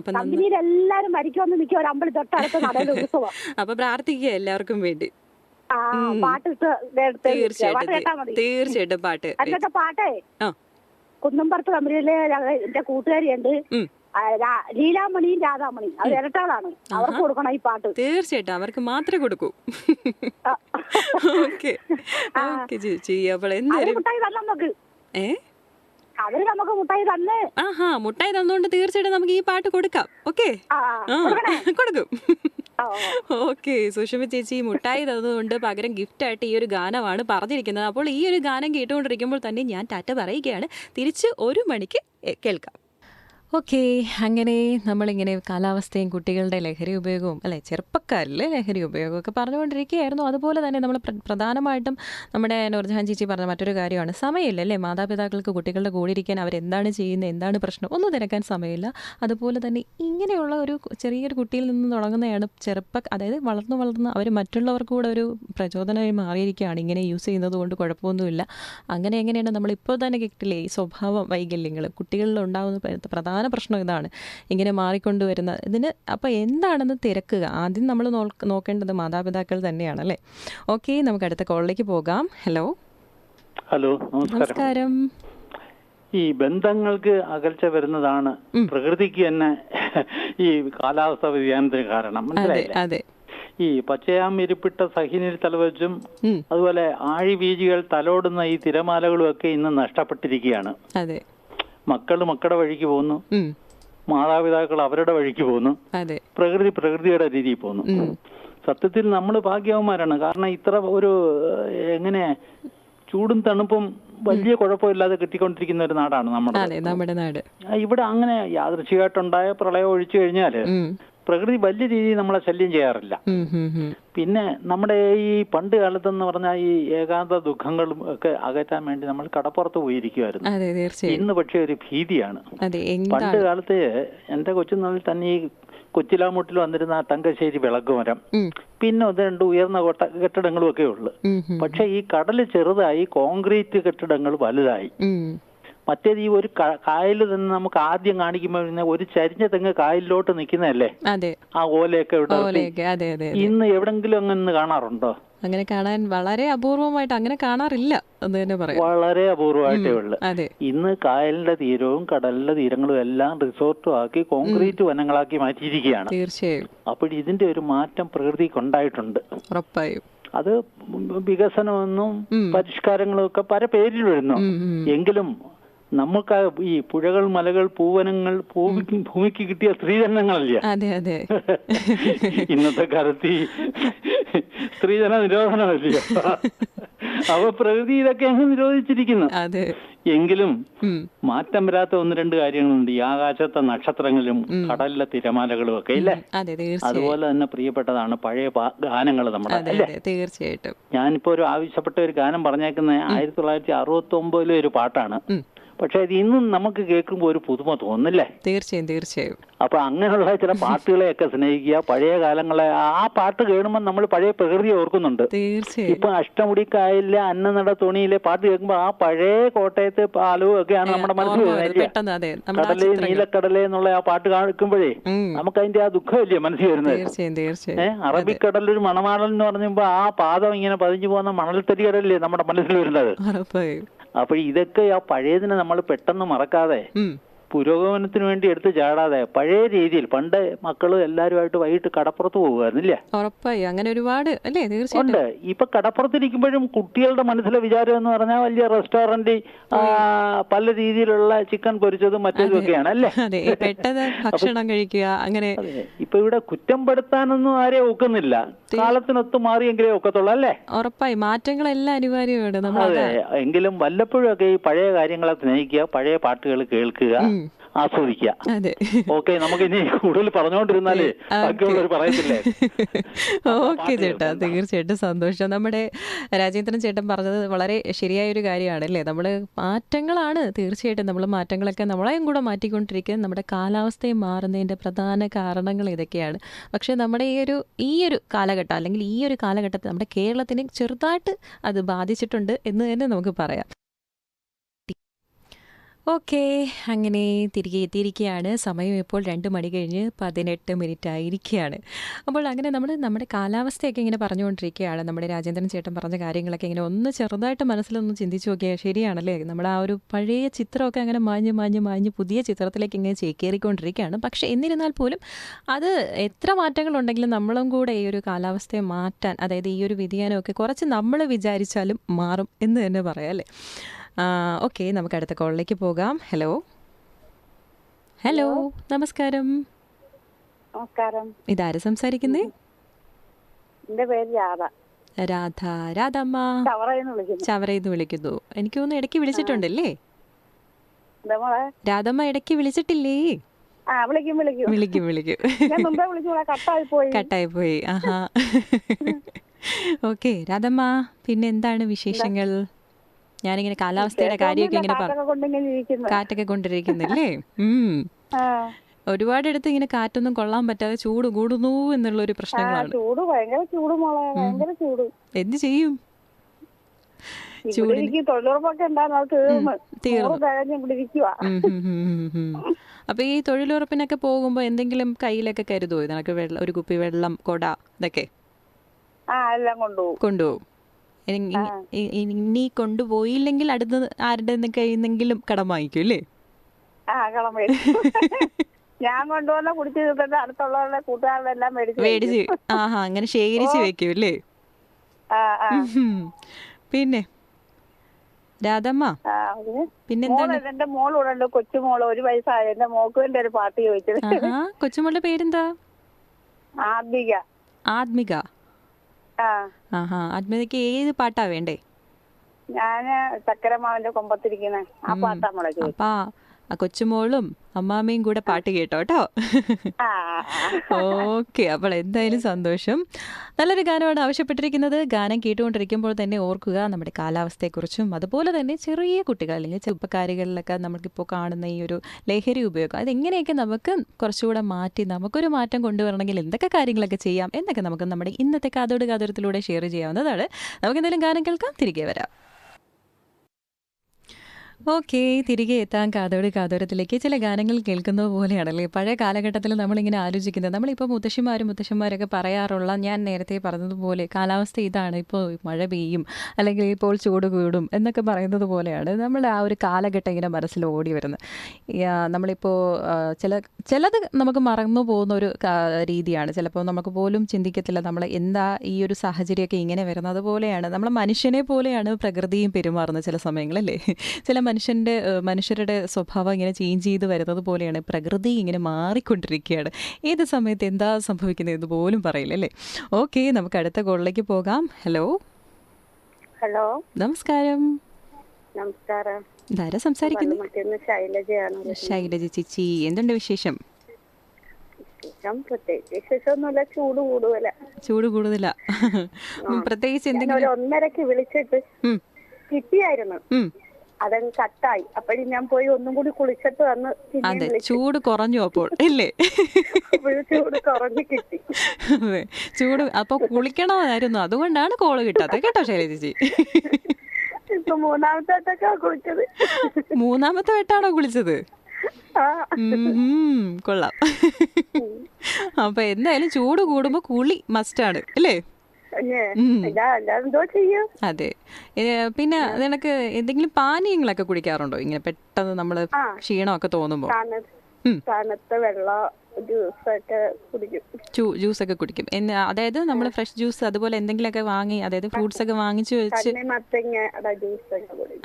കമ്പനിയിൽ എല്ലാരും വരിക്ക് വന്ന് നിൽക്കുക ഒരു അമ്പലം തൊട്ടടുത്ത നടയിൽ ഉത്സവം. അപ്പൊ പ്രാർത്ഥിക്കുക എല്ലാവർക്കും വേണ്ടി. തീർച്ചയായിട്ടും തീർച്ചയായിട്ടും പാട്ട് എന്നിട്ട് പാട്ടേ? കുന്നമ്പുറത്ത് കമ്പനിയിലെ എന്റെ കൂട്ടുകാരിയുണ്ട്. ലീലാമണിയും രാധാമണി അത് ഇരട്ടകളാണ്. അവർക്ക് കൊടുക്കണം ഈ പാട്ട്. തീർച്ചയായിട്ടും അവർക്ക് മാത്രമേ കൊടുക്കൂ. ഓക്കെ. ഓക്കെ ചേച്ചി. അപ്പോൾ എന്തായാലും ഏ? അവർ നമുക്ക് മുട്ടായി തന്ന്. ആഹാ മുട്ടായി തന്നുകൊണ്ട് തീർച്ചയായിട്ടും നമുക്ക് ഈ പാട്ട് കൊടുക്കാം. ഓക്കെ? കൊടുക്കും. ഓക്കെ സുഷമ ചേച്ചി മുട്ടായി തന്നതുകൊണ്ട് പകരം ഗിഫ്റ്റായിട്ട് ഈ ഒരു ഗാനമാണ് പറഞ്ഞിരിക്കുന്നത്. അപ്പോൾ ഈ ഒരു ഗാനം കേട്ടുകൊണ്ടിരിക്കുമ്പോൾ തന്നെ ഞാൻ ടാറ്റ പറയുകയാണ്. തിരിച്ച് ഒരു മണിക്ക് കേൾക്കാം. ഓക്കെ അങ്ങനെ നമ്മളിങ്ങനെ കാലാവസ്ഥയും കുട്ടികളുടെ ലഹരി ഉപയോഗവും അല്ലെ ചെറുപ്പക്കാരിലെ ലഹരി ഉപയോഗവും ഒക്കെ പറഞ്ഞുകൊണ്ടിരിക്കുകയായിരുന്നു. അതുപോലെ തന്നെ നമ്മൾ പ്ര- പ്രധാനമായിട്ടും നമ്മുടെ നൂർജഹാൻ ചേച്ചി പറഞ്ഞ മറ്റൊരു കാര്യമാണ്. സമയമില്ല അല്ലേ മാതാപിതാക്കൾക്ക് കുട്ടികളുടെ കൂടെ ഇരിക്കാൻ അവരെന്താണ് ചെയ്യുന്നത്? എന്താണ് പ്രശ്നം? ഒന്നും തിരക്കാൻ സമയമില്ല. അതുപോലെ തന്നെ ഇങ്ങനെയുള്ള ഒരു ചെറിയൊരു കുട്ടിയിൽ നിന്ന് തുടങ്ങുന്നതാണ് ചെറുപ്പ അതായത് വളർന്നു വളർന്ന് അവർ മറ്റുള്ളവർക്ക് കൂടെ ഒരു പ്രചോദനമായി മാറിയിരിക്കുകയാണ്. ഇങ്ങനെ യൂസ് ചെയ്യുന്നത് കൊണ്ട് കുഴപ്പമൊന്നുമില്ല. അങ്ങനെ എങ്ങനെയാണ് നമ്മളിപ്പോൾ തന്നെ കേട്ടില്ലേ? സ്വഭാവ വൈകല്യങ്ങൾ കുട്ടികളിൽ ഉണ്ടാകുന്ന പ്ര- പ്രധാന പ്രശ്നം ഇതാണ്. ഇങ്ങനെ മാറിക്കൊണ്ടുവരുന്ന ഇതിന് അപ്പോൾ എന്താണെന്ന് തിരക്കുക. ആദ്യം നമ്മൾ നോക്കേണ്ടത് മാതാപിതാക്കൾ തന്നെയാണ് അല്ലേ? ഓക്കെ നമുക്ക് അടുത്ത കോളിലേക്ക് പോകാം. ഹലോ. ഹലോ നമസ്കാരം. ഈ ബന്ധങ്ങൾക്ക് അകൽച്ച വരുന്നതാണ് പ്രകൃതിക്ക് തന്നെ ഈ കാലാവസ്ഥ വ്യതിയാനത്തിന് കാരണം. മനസ്സിലായില്ലേ? ഈ പച്ചയാം ഇരിപ്പിട്ട സഹിനിൽ തലവച്ചും അതുപോലെ ആഴി വീജികൾ തലോടുന്ന ഈ തിരമാലകളും ഒക്കെ ഇന്ന് നഷ്ടപ്പെട്ടിരിക്കുകയാണ്. മക്കൾ മക്കളുടെ വഴിക്ക് പോകുന്നു. മാതാപിതാക്കൾ അവരുടെ വഴിക്ക് പോകുന്നു. പ്രകൃതി പ്രകൃതിയുടെ രീതിയിൽ പോകുന്നു. സത്യത്തിൽ നമ്മൾ ഭാഗ്യവന്മാരാണ്. കാരണം ഇത്ര ഒരു എങ്ങനെ ചൂടും തണുപ്പും വലിയ കുഴപ്പമില്ലാതെ കിട്ടിക്കൊണ്ടിരിക്കുന്ന ഒരു നാടാണ് നമ്മുടെ നാട്. ഇവിടെ അങ്ങനെ യാദൃശികമായിട്ടുണ്ടായ പ്രളയം ഒഴിച്ചു കഴിഞ്ഞാൽ പ്രകൃതി വലിയ രീതിയിൽ നമ്മളെ ശല്യം ചെയ്യാറില്ല. പിന്നെ നമ്മുടെ ഈ പണ്ട് കാലത്തെന്ന് പറഞ്ഞാൽ ഈ ഏകാന്ത ദുഃഖങ്ങളും ഒക്കെ അകറ്റാൻ വേണ്ടി നമ്മൾ കടപ്പുറത്ത് പോയിരിക്കുമായിരുന്നു ഇന്ന് പക്ഷേ ഒരു ഭീതിയാണ്. പണ്ട് കാലത്ത് എന്റെ കൊച്ചുനാളിൽ തന്നെ ഈ കൊച്ചിലാമൂട്ടിൽ വന്നിരുന്ന ആ തങ്കശ്ശേരി വിളക്കുമരം. മരം പിന്നെ ഒന്ന് രണ്ട് ഉയർന്ന കൊട്ട കെട്ടിടങ്ങളും ഒക്കെ ഉള്ളു പക്ഷെ ഈ കടൽ ചെറുതായി കോൺക്രീറ്റ് കെട്ടിടങ്ങൾ വലുതായി. മറ്റേത് ഈ ഒരു കായൽ നിന്ന് നമുക്ക് ആദ്യം കാണിക്കുമ്പോൾ പിന്നെ ഒരു ചരിഞ്ഞ തെങ്ങ് കായലിലോട്ട് നിൽക്കുന്നതല്ലേ? ആ ഓലയൊക്കെ ഇവിടെ ഇന്ന് എവിടെങ്കിലും അങ്ങനെ കാണാറുണ്ടോ? അങ്ങനെ കാണാൻ വളരെ അപൂർവമായിട്ട് അങ്ങനെ കാണാറില്ല എന്ന് തന്നെ പറയാം. വളരെ അപൂർവമായിട്ടേ ഉള്ളു. ഇന്ന് കായലിന്റെ തീരവും കടലിന്റെ തീരങ്ങളും എല്ലാം റിസോർട്ടും ആക്കി കോൺക്രീറ്റ് വനങ്ങളാക്കി മാറ്റിയിരിക്കുകയാണ്. തീർച്ചയായും. അപ്പോൾ ഇതിന്റെ ഒരു മാറ്റം പ്രകൃതിക്ക് ഉണ്ടായിട്ടുണ്ട്. ഉറപ്പായും. അത് വികസനമെന്നും പരിഷ്കാരങ്ങളൊക്കെ പരിഷ്കാരങ്ങളും ഒക്കെ പല പേരിൽ വരുന്നു. എങ്കിലും നമുക്ക് ഈ പുഴകൾ മലകൾ പൂവനങ്ങൾ ഭൂമിക്ക് ഭൂമിക്ക് കിട്ടിയ സ്ത്രീധനങ്ങളല്ലേ? അതെ അതെ. ഇന്നത്തെ കാലത്ത് ഈ സ്ത്രീധന നിരോധനമല്ലയോ അപ്പൊ പ്രകൃതി ഇതൊക്കെ അങ്ങ് നിരോധിച്ചിരിക്കുന്നു. എങ്കിലും മാറ്റം വരാത്ത ഒന്ന് രണ്ട് കാര്യങ്ങളുണ്ട്. ഈ ആകാശത്തെ നക്ഷത്രങ്ങളും കടലിലെ തിരമാലകളും ഒക്കെ ഇല്ലേ? അതുപോലെ തന്നെ പ്രിയപ്പെട്ടതാണ് പഴയ ഗാനങ്ങൾ നമ്മുടെ തീർച്ചയായിട്ടും. ഞാനിപ്പോ ഒരു ആവശ്യപ്പെട്ട ഒരു ഗാനം പറഞ്ഞേക്കുന്ന ആയിരത്തി തൊള്ളായിരത്തി അറുപത്തി ഒമ്പതിലെ ഒരു പാട്ടാണ്. പക്ഷെ ഇത് ഇന്നും നമുക്ക് കേൾക്കുമ്പോൾ ഒരു പുതുമ തോന്നില്ലേ തീർച്ചയായും തീർച്ചയായും. അപ്പൊ അങ്ങനെയുള്ള ചില പാട്ടുകളെയൊക്കെ സ്നേഹിക്കുക പഴയ കാലങ്ങളെ ആ പാട്ട് കേൾക്കുമ്പോൾ നമ്മൾ പഴയ പ്രകൃതി ഓർക്കുന്നുണ്ട്. തീർച്ചയായും. ഇപ്പൊ അഷ്ടമുടിക്കായലിലെ അന്നനട തോണിയിലെ പാട്ട് കേൾക്കുമ്പോൾ ആ പഴയ കോട്ടയത്തെ പാലവും ഒക്കെയാണ് നമ്മുടെ മനസ്സിൽ കടലേ നീലക്കടലേ എന്നുള്ള ആ പാട്ട് കേൾക്കുമ്പോഴേ നമുക്ക് അതിന്റെ ആ ദുഃഖമില്ലേ മനസ്സിൽ വരുന്നത്? തീർച്ചയായും ഏഹ് അറബിക്കടലൊരു മണമാടൽ എന്ന് പറഞ്ഞപ്പോ ആ പാദം ഇങ്ങനെ പതിഞ്ഞു പോകുന്ന മണൽത്തരി കടലല്ലേ നമ്മുടെ മനസ്സിൽ വരുന്നത്? ഉറപ്പായും അപ്പൊ ഇതൊക്കെ ആ പഴയതിനെ നമ്മൾ പെട്ടെന്ന് മറക്കാതെ പുരോഗമനത്തിന് വേണ്ടി എടുത്ത് ചാടാതെ പഴയ രീതിയിൽ പണ്ട് മക്കൾ എല്ലാവരുമായിട്ട് വൈകിട്ട് കടപ്പുറത്ത് പോകുമായിരുന്നില്ലേ? ഉറപ്പായി. അങ്ങനെ ഒരുപാട് അല്ലേ? ഉണ്ട്. ഇപ്പൊ കടപ്പുറത്തിരിക്കുമ്പോഴും കുട്ടികളുടെ മനസ്സിലെ വിചാരം എന്ന് പറഞ്ഞാൽ വലിയ റെസ്റ്റോറന്റ് പല രീതിയിലുള്ള ചിക്കൻ പൊരിച്ചതും മറ്റേതും ഒക്കെയാണ് അല്ലേ? ഭക്ഷണം കഴിക്കുക അങ്ങനെ. ഇപ്പൊ ഇവിടെ കുറ്റം പെടുത്താനൊന്നും ആരെയും ഒക്കുന്നില്ല. കാലത്തിനൊത്ത് മാറിയെങ്കിലേ ഒക്കത്തുള്ളൂ അല്ലേ? ഉറപ്പായി. മാറ്റങ്ങളെല്ലാം അനിവാര്യമാണ്. അതെ. എങ്കിലും വല്ലപ്പോഴും ഒക്കെ ഈ പഴയ കാര്യങ്ങളെ സ്നേഹിക്കുക പഴയ പാട്ടുകൾ കേൾക്കുക. ആസ്വദിക്കുക. ഓക്കെ നമുക്ക് ഇനി കൂടുതൽ പറഞ്ഞുകൊണ്ടിരുന്നാലേ ബാക്കിയുള്ളവർ പറയത്തില്ലേ? ഓക്കെ ചേട്ടാ. തീർച്ചയായിട്ടും സന്തോഷം. നമ്മുടെ രാജേന്ദ്രൻ ചേട്ടൻ പറഞ്ഞത് വളരെ ശരിയായ ഒരു കാര്യമാണ് അല്ലേ? നമ്മൾ മാറ്റങ്ങളാണ് തീർച്ചയായിട്ടും നമ്മൾ മാറ്റങ്ങളൊക്കെ നമ്മളെയും കൂടെ മാറ്റിക്കൊണ്ടിരിക്കുന്നത്. നമ്മുടെ കാലാവസ്ഥയും മാറുന്നതിന്റെ പ്രധാന കാരണങ്ങൾ ഇതൊക്കെയാണ്. പക്ഷേ നമ്മുടെ ഈ ഒരു ഈ ഒരു കാലഘട്ടം അല്ലെങ്കിൽ ഈ ഒരു കാലഘട്ടത്തിൽ നമ്മുടെ കേരളത്തിന് ചെറുതായിട്ട് അത് ബാധിച്ചിട്ടുണ്ട് എന്ന് തന്നെ നമുക്ക് പറയാം. ഓക്കെ അങ്ങനെ തിരികെ എത്തിയിരിക്കുകയാണ്. സമയം ഇപ്പോൾ രണ്ട് മണി കഴിഞ്ഞ് പതിനെട്ട് മിനിറ്റ് ആയിരിക്കുകയാണ്. അപ്പോൾ അങ്ങനെ നമ്മൾ നമ്മുടെ കാലാവസ്ഥയൊക്കെ ഇങ്ങനെ പറഞ്ഞുകൊണ്ടിരിക്കുകയാണ്. നമ്മുടെ രാജേന്ദ്രൻ ചേട്ടൻ പറഞ്ഞ കാര്യങ്ങളൊക്കെ ഇങ്ങനെ ഒന്ന് ചെറുതായിട്ട് മനസ്സിലൊന്ന് ചിന്തിച്ചു നോക്കിയാൽ ശരിയാണല്ലേ? നമ്മൾ ആ ഒരു പഴയ ചിത്രമൊക്കെ അങ്ങനെ മാഞ്ഞ് മാഞ്ഞ് മാഞ്ഞ് പുതിയ ചിത്രത്തിലേക്ക് ഇങ്ങനെ ചേക്കേറിക്കൊണ്ടിരിക്കുകയാണ്. പക്ഷേ എന്നിരുന്നാൽ പോലും അത് എത്ര മാറ്റങ്ങളുണ്ടെങ്കിലും നമ്മളും കൂടെ ഈ ഒരു കാലാവസ്ഥയെ മാറ്റാൻ അതായത് ഈ ഒരു വ്യതിയാനമൊക്കെ കുറച്ച് നമ്മൾ വിചാരിച്ചാലും മാറും എന്ന് തന്നെ പറയാം അല്ലേ? ഓക്കെ നമുക്ക് അടുത്ത കോളിലേക്ക് പോകാം. ഹലോ ഹലോ നമസ്കാരം. നമസ്കാരം. ഇതാര് സംസാരിക്കുന്നേ? എന്റെ പേര് രാധ. രാധ. രാധമ്മ. ചവറയെന്ന് വിളിക്കുന്നു. എനിക്ക് തോന്നുന്നു ഇടയ്ക്ക് വിളിച്ചിട്ടുണ്ടല്ലേ? രാധമ്മ ഇടയ്ക്ക് വിളിച്ചിട്ടില്ലേ? വിളിക്കും വിളിക്കും. വിളിക്കും കട്ടായി പോയി. ആഹാ. ഓക്കെ രാധമ്മ പിന്നെ എന്താണ് വിശേഷങ്ങൾ? ഞാനിങ്ങനെ കാലാവസ്ഥയുടെ കാര്യമൊക്കെ ഇങ്ങനെ കാറ്റൊക്കെ കൊണ്ടിരിക്കുന്നില്ലേ? ഉം. ഒരുപാടെടുത്ത് ഇങ്ങനെ കാറ്റൊന്നും കൊള്ളാൻ പറ്റാതെ ചൂട് കൂടുന്നു എന്നുള്ള ഒരു പ്രശ്നങ്ങളാണ്. ചൂട് ഭയങ്കര ചൂട് മോളെ ഭയങ്കര ചൂട്. എന്ത് ചെയ്യും. അപ്പൊ ഈ തൊഴിലുറപ്പിനൊക്കെ പോകുമ്പോ എന്തെങ്കിലും കയ്യിലൊക്കെ കരുതോ ഇതൊക്കെ വെള്ളം ഒരു കുപ്പി വെള്ളം കൊട ഇതൊക്കെ? കൊണ്ടുപോകും. ഇനി- ഇനി- കൊണ്ടുപോയില്ലെങ്കിൽ അടുത്ത് ആരുടെ കയ്യിന്നെങ്കിലും കടം വാങ്ങിക്കും അല്ലേ? ആ കളം ഞാൻ കൊണ്ടുവന്ന കുടിച്ചു തീർത്തിട്ട് അടുത്തുള്ളവരുടെ കൂട്ടുകാരുടെ എല്ലാം മേടിച്ചു. ആഹാ അങ്ങനെ ശേഖരിച്ചു വെക്കും അല്ലേ? പിന്നെ? രാധമ്മ പിന്നെന്താണ്? മോൾ എന്റെ മോളൂടെ ഉണ്ട് കൊച്ചുമോൾ. ഒരു വയസ്സായ. എന്റെ മോക്ക് വേണ്ടി ഒരു പാട്ട് ചോദിച്ചത്. കൊച്ചുമോളുടെ പേരെന്താ? ആത്മിക. ആത്മിക. ആ ആഹാ. ആത്മികയ്ക്ക് ഏത് പാട്ടാ വേണ്ടേ? ഞാൻ ചക്കരമാവിന്റെ കൊമ്പത്തിരിക്കുന്ന. ആ പാട്ടാ നമ്മളെ ചോദിച്ചത്. ആ കൊച്ചുമോളും അമ്മാമ്മയും കൂടെ പാട്ട് കേട്ടോ കേട്ടോ? ഓക്കെ അപ്പോൾ എന്തായാലും സന്തോഷം. നല്ലൊരു ഗാനമാണ് ആവശ്യപ്പെട്ടിരിക്കുന്നത്. ഗാനം കേട്ടുകൊണ്ടിരിക്കുമ്പോൾ തന്നെ ഓർക്കുക നമ്മുടെ കാലാവസ്ഥയെക്കുറിച്ചും അതുപോലെ തന്നെ ചെറിയ കുട്ടികൾ അല്ലെങ്കിൽ ചെറുപ്പക്കാരികളിലൊക്കെ നമുക്കിപ്പോൾ കാണുന്ന ഈ ഒരു ലഹരി ഉപയോഗം അതെങ്ങനെയൊക്കെ നമുക്ക് കുറച്ചുകൂടെ മാറ്റി നമുക്കൊരു മാറ്റം കൊണ്ടുവരണമെങ്കിൽ എന്തൊക്കെ കാര്യങ്ങളൊക്കെ ചെയ്യാം എന്നൊക്കെ നമുക്ക് നമ്മുടെ ഇന്നത്തെ കാതോട് കാതോരത്തിലൂടെ ഷെയർ ചെയ്യാവുന്നതാണ്. നമുക്ക് എന്തെങ്കിലും ഗാനം കേൾക്കാം തിരികെ വരാം. ഓക്കെ തിരികെ എത്താൻ കാതോട് കാതോരത്തിലേക്ക് ചില ഗാനങ്ങൾ കേൾക്കുന്ന പോലെയാണല്ലേ? പഴയ കാലഘട്ടത്തിൽ നമ്മളിങ്ങനെ ആലോചിക്കുന്നത്. നമ്മളിപ്പോൾ മുത്തശ്ശിമാരും മുത്തശ്ശന്മാരൊക്കെ പറയാറുള്ള ഞാൻ നേരത്തെ പറഞ്ഞതുപോലെ കാലാവസ്ഥ ഇതാണ് ഇപ്പോൾ മഴ പെയ്യും അല്ലെങ്കിൽ ഇപ്പോൾ ചൂട് കൂടും എന്നൊക്കെ പറയുന്നത് പോലെയാണ് നമ്മുടെ ആ ഒരു കാലഘട്ടം ഇങ്ങനെ മനസ്സിൽ ഓടി വരുന്നത്. നമ്മളിപ്പോൾ ചില ചിലത് നമുക്ക് മറന്നു പോകുന്ന ഒരു രീതിയാണ്. ചിലപ്പോൾ നമുക്ക് പോലും ചിന്തിക്കത്തില്ല നമ്മൾ എന്താ ഈ ഒരു സാഹചര്യമൊക്കെ ഇങ്ങനെ വരുന്നത് പോലെയാണ്. നമ്മൾ മനുഷ്യനെ പോലെയാണ് പ്രകൃതിയും പെരുമാറുന്നത് ചില സമയങ്ങളല്ലേ ചില മനുഷ്യന്റെ മനുഷ്യരുടെ സ്വഭാവം ഇങ്ങനെ ചേഞ്ച് ചെയ്ത് വരുന്നത് പോലെയാണ്. പ്രകൃതി ഇങ്ങനെ മാറിക്കൊണ്ടിരിക്കുകയാണ്. ഏത് സമയത്ത് എന്താ സംഭവിക്കുന്നത് എന്ന് പോലും പറയില്ല അല്ലേ? ഓക്കെ നമുക്ക് അടുത്ത കോളിലേക്ക് പോകാം. ഹലോ? ഹലോ? നമസ്കാരം. നമസ്കാരം. ശൈലജയാണ് ശൈലജ ചേച്ചി എന്തുണ്ട് വിശേഷം? ചൂട് കൂടുതല. പ്രത്യേകിച്ച് എന്തെങ്കിലും ഒന്നരക്ക് വിളിച്ചിട്ട് കിട്ടിയായിരുന്നു. അതങ്ങ് കട്ടായി. അപ്പോഴും ഞാൻ പോയി ഒന്നും കൂടി കുളിച്ചിട്ട് വന്ന് അതെ ചൂട് കുറഞ്ഞു അപ്പോൾ ഇല്ലേ? ചൂട് കുറഞ്ഞു കിട്ടി. അതെ ചൂട് അപ്പൊ കുളിക്കണമായിരുന്നു. അതുകൊണ്ടാണ് കോൾ കിട്ടാത്തത് കേട്ടോ ശൈലജ ചേച്ചി. ഇപ്പൊ മൂന്നാമത്തെ വട്ടൊക്കെ കുളിച്ചത്. മൂന്നാമത്തെ വട്ടാണോ കുളിച്ചത്? കൊള്ളാം. അപ്പൊ എന്തായാലും ചൂട് കൂടുമ്പോ കുളി മസ്റ്റാണ് അല്ലേ അതെ. പിന്നെ നിനക്ക് എന്തെങ്കിലും പാനീയങ്ങളൊക്കെ കുടിക്കാറുണ്ടോ? ഇങ്ങനെ പെട്ടെന്ന് നമ്മൾ. ക്ഷീണമൊക്കെ തോന്നുമ്പോ. തണുത്ത വെള്ളം ജ്യൂസൊക്കെ കുടിക്കും. ജ്യൂ- ജ്യൂസൊക്കെ കുടിക്കും. എന്ന് അതായത് നമ്മൾ ഫ്രഷ് ജ്യൂസ് അതുപോലെ എന്തെങ്കിലുമൊക്കെ വാങ്ങി അതായത് ഫ്രൂട്ട്സ് ഒക്കെ വാങ്ങിച്ചു വെച്ച്